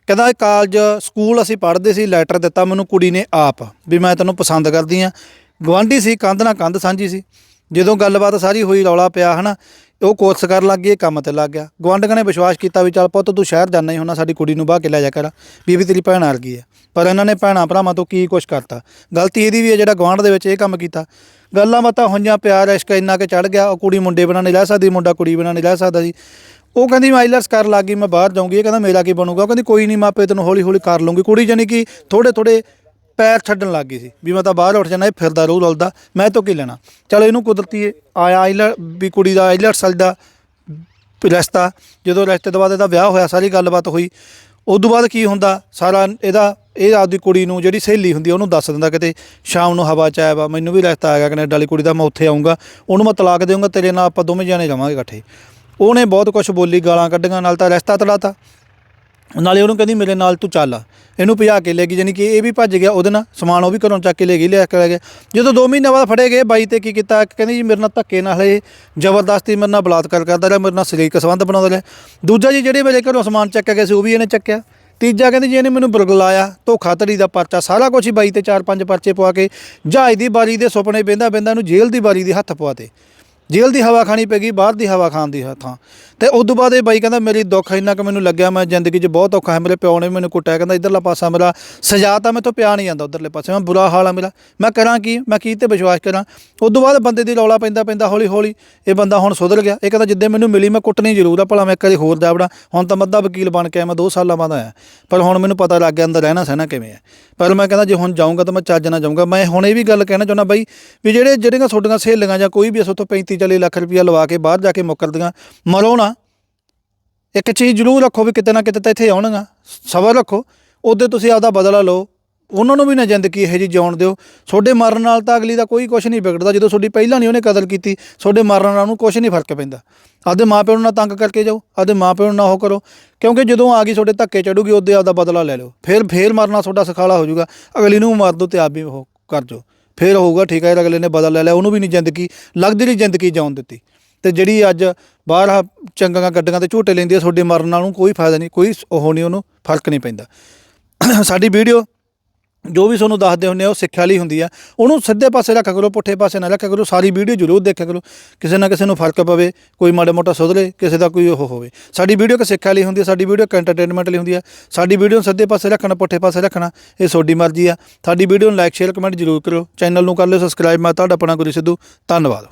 [SPEAKER 1] ਕਹਿੰਦਾ ਇਹ ਕਾਲਜ ਸਕੂਲ ਅਸੀਂ ਪੜ੍ਹਦੇ ਸੀ ਲੈਟਰ ਦਿੱਤਾ ਮੈਨੂੰ ਕੁੜੀ ਨੇ ਆਪ, ਵੀ ਮੈਂ ਤੈਨੂੰ ਪਸੰਦ ਕਰਦੀ ਆ। ਗਵਾਂਢੀ ਸੀ, ਕੰਧ ਨਾਲ ਕੰਧ ਸਾਂਝੀ ਸੀ। ਜਦੋਂ ਗੱਲਬਾਤ ਸਾਰੀ ਹੋਈ, ਰੌਲਾ ਪਿਆ, ਹਨਾ, ਉਹ ਕੋਰਸ ਕਰਨ ਲੱਗ ਗਈ ਕੰਮ ਤੇ ਲੱਗ ਗਿਆ। ਗਵਾਂਢੀਆਂ ਨੇ ਵਿਸ਼ਵਾਸ ਕੀਤਾ ਵੀ ਚੱਲ ਪੁੱਤ, ਤੂੰ ਸ਼ਹਿਰ ਜਾਣਾ ਹੀ ਹੁੰਨਾ ਸਾਡੀ ਕੁੜੀ ਨੂੰ ਬਾਹ ਕੇ ਲੈ ਜਾ ਕਰ। ਵੀ ਤੇਰੀ ਭੈਣ ਆ ਗਈ ਹੈ। ਪਰ ਇਹਨਾਂ ਨੇ ਭੈਣਾਂ ਭਰਾਵਾਂ ਤੋਂ ਕੀ ਕੁਛ ਕਰਤਾ? ਗਲਤੀ ਇਹਦੀ ਵੀ ਹੈ, ਜਿਹੜਾ ਗਵਾਂਢ ਦੇ ਵਿੱਚ ਇਹ ਕੰਮ ਕੀਤਾ। ਗੱਲਾਂ ਬਾਤਾਂ ਹੋਈਆਂ ਪਿਆਰ ਇਸ਼ਕ ਇੰਨਾ ਕਿ ਚੜ ਗਿਆ, ਉਹ ਕੁੜੀ ਮੁੰਡੇ ਬਿਨਾਂ ਨਹੀਂ ਰਹਿ ਸਕਦੀ, ਮੁੰਡਾ ਕੁੜੀ ਬਿਨਾਂ ਨਹੀਂ ਰਹਿ ਸਕਦਾ ਸੀ। ਉਹ ਕਹਿੰਦੀ ਮੈਂ ਆਈਲੈਟਸ ਕਰ ਲੱਗ ਗਈ, ਮੈਂ ਬਾਹਰ ਜਾਊਂਗੀ, ਇਹ ਕਹਿੰਦਾ ਮੇਰਾ ਕੀ ਬਣੂਗਾ? ਉਹ ਕਹਿੰਦੀ ਕੋਈ ਨਹੀਂ ਮਾਪੇ ਤੈਨੂੰ ਹੌਲੀ ਹੌਲੀ ਕਰ ਲੂੰਗੀ ਕੁੜੀ ਜਾਨੀ ਕਿ ਥੋੜੇ ਥੋੜੇ ਪੈਰ ਛੱਡਣ ਲੱਗ ਗਈ ਸੀ ਵੀ ਮੈਂ ਤਾਂ ਬਾਹਰ ਉੱਠ ਜਾਣਾ, ਇਹ ਫਿਰਦਾ ਰਹੂ ਰੁਲਦਾ, ਮੈਂ ਤੋਂ ਕੀ ਲੈਣਾ? ਚਲੋ ਇਹਨੂੰ ਕੁਦਰਤੀ ਆਇਆ ਆਈਲੈਟ ਵੀ ਕੁੜੀ ਦਾ ਆਈਲੈਟਸ ਦਾ ਰਸਤਾ, ਜਦੋਂ ਰਸਤੇ ਤੋਂ ਬਾਅਦ ਇਹਦਾ ਵਿਆਹ ਹੋਇਆ, ਸਾਰੀ ਗੱਲਬਾਤ ਹੋਈ। ਉਦੋਂ ਬਾਅਦ ਕੀ ਹੁੰਦਾ? ਸਾਰਾ ਇਹਦਾ, ਇਹ ਆਪਦੀ ਕੁੜੀ ਨੂੰ ਜਿਹੜੀ ਸਹੇਲੀ ਹੁੰਦੀ ਉਹਨੂੰ ਦੱਸ ਦਿੰਦਾ ਕਿਤੇ, ਸ਼ਾਮ ਨੂੰ ਹਵਾ ਚ ਆਇਆ ਵਾ, ਮੈਨੂੰ ਵੀ ਰਸਤਾ ਆ ਗਿਆ ਕੈਨੇਡਾ ਵਾਲੀ ਕੁੜੀ ਦਾ, ਮੈਂ ਉੱਥੇ ਆਉਂਗਾ ਉਹਨੂੰ ਮੈਂ ਤਲਾਕ ਦੇਵਾਂਗਾ ਤੇਰੇ ਨਾਲ ਆਪਾਂ ਦੋਵੇਂ ਜਾਣੇ ਜਾਵਾਂਗੇ ਇਕੱਠੇ। ਉਹਨੇ ਬਹੁਤ ਕੁਝ ਬੋਲੀ, ਗਾਲਾਂ ਕੱਢੀਆਂ, ਨਾਲ ਤਾਂ ਰਸਤਾ ਤੜਾਤਾ। ਨਾਲੇ ਉਹਨੂੰ ਕਹਿੰਦੀ, ਮੇਰੇ ਨਾਲ ਤੂੰ ਚੱਲ ਇਹਨੂੰ ਭਜਾ ਕੇ ਲੈ ਗਈ ਜਾਨੀ ਕਿ ਇਹ ਵੀ ਭੱਜ ਗਿਆ, ਉਹਦੇ ਨਾਲ ਸਮਾਨ ਉਹ ਵੀ ਘਰੋਂ ਚੱਕ ਕੇ ਲੈ ਗਈ ਲਿਆ ਕੇ ਲੈ ਗਿਆ ਜਦੋਂ 2 ਮਹੀਨੇ ਬਾਅਦ ਫੜੇ ਗਏ, ਬਾਈ ਤੇ ਕੀ ਕੀਤਾ? ਕਹਿੰਦੀ ਜੀ, ਮੇਰੇ ਨਾਲ ਧੱਕੇ ਨਾਲ ਇਹ ਜ਼ਬਰਦਸਤੀ ਮੇਰੇ ਨਾਲ ਬਲਾਤਕਾਰ ਕਰਦਾ ਰਿਹਾ, ਮੇਰੇ ਨਾਲ ਸਰੀਰਕ ਸੰਬੰਧ ਬਣਾਉਂਦਾ ਰਿਹਾ। ਦੂਜਾ ਜੀ, ਜਿਹੜੇ ਮੇਰੇ ਘਰੋਂ ਸਮਾਨ ਚੱਕਿਆ ਗਿਆ ਸੀ, ਉਹ ਵੀ ਇਹਨੇ ਚੱਕਿਆ। ਤੀਜਾ ਕਹਿੰਦੀ ਜੀ, ਇਹਨੇ ਮੈਨੂੰ ਬੁਰਗਲਾਇਆ, ਧੋਖਾਧੜੀ ਦਾ ਪਰਚਾ, ਸਾਰਾ ਕੁਝ ਹੀ ਬਾਈ ਤੇ ਚਾਰ ਪੰਜ ਪਰਚੇ ਪਵਾ ਕੇ ਜਹਾਜ਼ ਦੀ ਬਾਰੀ ਦੇ ਸੁਪਨੇ ਬਹਿੰਦਾ ਬਹਿੰਦਾ ਨੂੰ ਜੇਲ੍ਹ ਦੀ ਬਾਰੀ ਦੇ ਹੱਥ ਪਵਾਤੇ ਜੇਲ੍ਹ ਦੀ ਹਵਾ ਖਾਣੀ ਪੈ ਗਈ, ਬਾਹਰ ਦੀ ਹਵਾ ਖਾਣ ਦੀ ਥਾਂ। ਤੇ ਉਸ ਤੋਂ ਬਾਅਦ ਇਹ ਬਾਈ ਕਹਿੰਦਾ, ਮੇਰੀ ਦੁੱਖ ਇੰਨਾ ਕਿ ਮੈਨੂੰ ਲੱਗਿਆ, ਮੈਂ ਜ਼ਿੰਦਗੀ 'ਚ ਬਹੁਤ ਔਖਾ ਹੈ, ਮੇਰੇ ਪਿਓ ਨੇ ਵੀ ਮੈਨੂੰ ਕੁੱਟਿਆ, ਕਹਿੰਦਾ ਇਧਰਲਾ ਪਾਸਾ ਮੇਰਾ ਸਜ਼ਾ ਤਾਂ ਮੈਥੋਂ ਪਿਆ ਨਹੀਂ ਜਾਂਦਾ, ਉਧਰਲੇ ਪਾਸੇ। ਮੈਂ ਬੁਰਾ ਹਾਲ ਆ ਮੇਰਾ। ਮੈਂ ਕਰਾਂ ਕੀ? ਮੈਂ ਕੀ ਤੇ ਵਿਸ਼ਵਾਸ ਕਰਾਂ? ਉਸ ਤੋਂ ਬਾਅਦ ਬੰਦੇ ਦੀ ਰੌਲਾ ਪੈਂਦਾ ਪੈਂਦਾ ਹੌਲੀ ਹੌਲੀ ਇਹ ਬੰਦਾ ਹੁਣ ਸੁਧਰ ਗਿਆ। ਇਹ ਕਹਿੰਦਾ, ਜਿੱਦੇ ਮੈਨੂੰ ਮਿਲੀ, ਮੈਂ ਕੁੱਟਣੀ ਜ਼ਰੂਰ ਆ, ਭਲਾ ਮੈਂ ਕਦੇ ਹੋਰ ਜਾਵੜਾ। ਹੁਣ ਤਾਂ ਮੱਦਾ ਵਕੀਲ ਬਣ ਕੇ ਆਇਆ, ਮੈਂ 2 ਸਾਲਾਂ ਬਾਅਦ ਆਇਆ। ਪਰ ਹੁਣ ਮੈਨੂੰ ਪਤਾ ਲੱਗ ਗਿਆ, ਅੰਦਰ ਰਹਿਣਾ ਸਹਿਣਾ ਕਿਵੇਂ ਹੈ ਪਰ ਮੈਂ ਕਹਿੰਦਾ ਜੇ ਹੁਣ ਜਾਊਂਗਾ ਤਾਂ ਮੈਂ ਚੱਜ ਨਾਲ ਜਾਊਂਗਾ। ਮੈਂ ਹੁਣ ਇਹ ਵੀ ਗੱਲ ਕਹਿਣਾ ਚਾਹੁੰਦਾ ਬਾਈ ਵੀ ਜਿਹੜੇ ਜਿਹੜੀਆਂ ਤੁਹਾਡੀਆਂ ਸਹੇਲੀਆਂ ਜਾਂ ਕੋਈ ਵੀ ਇਸ ਤੋਂ 35 40 ਲੱਖ ਰੁਪਇਆ ਲਵਾ ਕੇ ਬਾਹਰ ਜਾ ਕੇ ਮੁੱਕਰਦੀਆਂ, ਮਰੋ ਨਾ। ਇੱਕ ਚੀਜ਼ ਜ਼ਰੂਰ ਰੱਖੋ ਵੀ ਕਿਤੇ ਨਾ ਕਿਤੇ ਤਾਂ ਇੱਥੇ ਆਉਣਗਾ ਸਬਰ ਰੱਖੋ। ਉਹਦੇ ਤੁਸੀਂ ਆਪਦਾ ਬਦਲਾ ਲਓ। ਉਹਨਾਂ ਨੂੰ ਵੀ ਨਾ ਜ਼ਿੰਦਗੀ ਇਹੋ ਜਿਹੀ ਜਿਉਣ ਦਿਓ। ਤੁਹਾਡੇ ਮਰਨ ਨਾਲ ਤਾਂ ਅਗਲੀ ਦਾ ਕੋਈ ਕੁਝ ਨਹੀਂ ਵਿਗੜਦਾ। ਜਦੋਂ ਤੁਹਾਡੀ ਪਹਿਲਾਂ ਨਹੀਂ ਉਹਨੇ ਕਦਰ ਕੀਤੀ, ਤੁਹਾਡੇ ਮਰਨ ਨਾਲ ਉਹਨੂੰ ਕੁਝ ਨਹੀਂ ਫ਼ਰਕ ਪੈਂਦਾ। ਆਪਦੇ ਮਾਪਿਆਂ ਨੂੰ ਨਾ ਤੰਗ ਕਰਕੇ ਜਾਓ, ਆਪਦੇ ਮਾਪਿਆਂ ਨੂੰ ਨਾ ਉਹ ਕਰੋ। ਕਿਉਂਕਿ ਜਦੋਂ ਆ ਗਈ ਤੁਹਾਡੇ ਧੱਕੇ ਚੜੂਗੀ, ਉਹਦੇ ਆਪਦਾ ਬਦਲਾ ਲੈ ਲਓ। ਫਿਰ, ਫੇਰ ਮਰਨਾ ਤੁਹਾਡਾ ਸਖਾਲਾ ਹੋ ਜਾਊਗਾ। ਅਗਲੀ ਨੂੰ ਮਾਰ ਦੋ ਤੇ ਆਪ ਵੀ ਉਹ ਕਰ ਜਾਓ। ਫਿਰ ਹੋਊਗਾ, ਠੀਕ ਹੈ ਅਗਲੇ ਨੇ ਬਦਲ ਲੈ ਲਿਆ। ਉਹਨੂੰ ਵੀ ਨਹੀਂ ਜ਼ਿੰਦਗੀ ਲੱਗਦੀ ਨਹੀਂ ਜ਼ਿੰਦਗੀ ਜਿਉਣ ਦਿੱਤੀ। ਤੇ ਜਿਹੜੀ ਅੱਜ ਬਾਹਰ ਆਹ ਚੰਗੀਆਂ ਗੱਡੀਆਂ ਤੇ ਝੂਟੇ ਲੈਂਦੀ ਹੈ ਤੁਹਾਡੇ ਮਰਨ ਨਾਲ ਉਹਨੂੰ ਕੋਈ ਫਾਇਦਾ ਨਹੀਂ, ਕੋਈ ਉਹ ਨਹੀਂ ਉਹਨੂੰ ਫ਼ਰਕ ਨਹੀਂ ਪੈਂਦਾ। ਸਾਡੀ ਵੀਡੀਓ ਜੋ ਵੀ ਤੁਹਾਨੂੰ ਦੱਸਦੇ ਹੁੰਦੇ ਆ, ਉਹ ਸਿੱਖਿਆ ਲਈ ਹੁੰਦੀ ਆ। ਉਹਨੂੰ ਸਿੱਧੇ ਪਾਸੇ ਰੱਖਿਆ ਕਰੋ, ਪੁੱਠੇ ਪਾਸੇ ਨਾ ਰੱਖਿਆ ਕਰੋ, ਸਾਰੀ ਵੀਡੀਓ ਜ਼ਰੂਰ ਦੇਖਿਆ ਕਰੋ। ਕਿਸੇ ਨਾ ਕਿਸੇ ਨੂੰ ਫ਼ਰਕ ਪਵੇ, ਕੋਈ ਮਾੜਾ ਮੋਟਾ ਸੁਧਰੇ, ਕਿਸੇ ਦਾ ਕੋਈ ਉਹ ਹੋਵੇ। ਸਾਡੀ ਵੀਡੀਓ ਕਿ ਸਿੱਖਿਆ ਲਈ ਹੁੰਦੀ ਹੈ ਸਾਡੀ ਵੀਡੀਓ ਐਂਟਰਟੇਨਮੈਂਟ ਲਈ ਹੁੰਦੀ ਹੈ ਸਾਡੀ ਵੀਡੀਓ ਨੂੰ ਸਿੱਧੇ ਪਾਸੇ ਰੱਖਣਾ, ਪੁੱਠੇ ਪਾਸੇ ਰੱਖਣਾ, ਇਹ ਤੁਹਾਡੀ ਮਰਜ਼ੀ ਆ। ਸਾਡੀ ਵੀਡੀਓ ਨੂੰ ਲਾਈਕ ਸ਼ੇਅਰ ਕਮੈਂਟ ਜ਼ਰੂਰ ਕਰੋ ਚੈਨਲ ਨੂੰ ਕਰ ਲਿਓ ਸਬਸਕ੍ਰਾਈਬ ਮੈਂ ਤੁਹਾਡਾ ਆਪਣਾ ਗੁਰੂ ਸਿੱਧੂ। ਧੰਨਵਾਦ।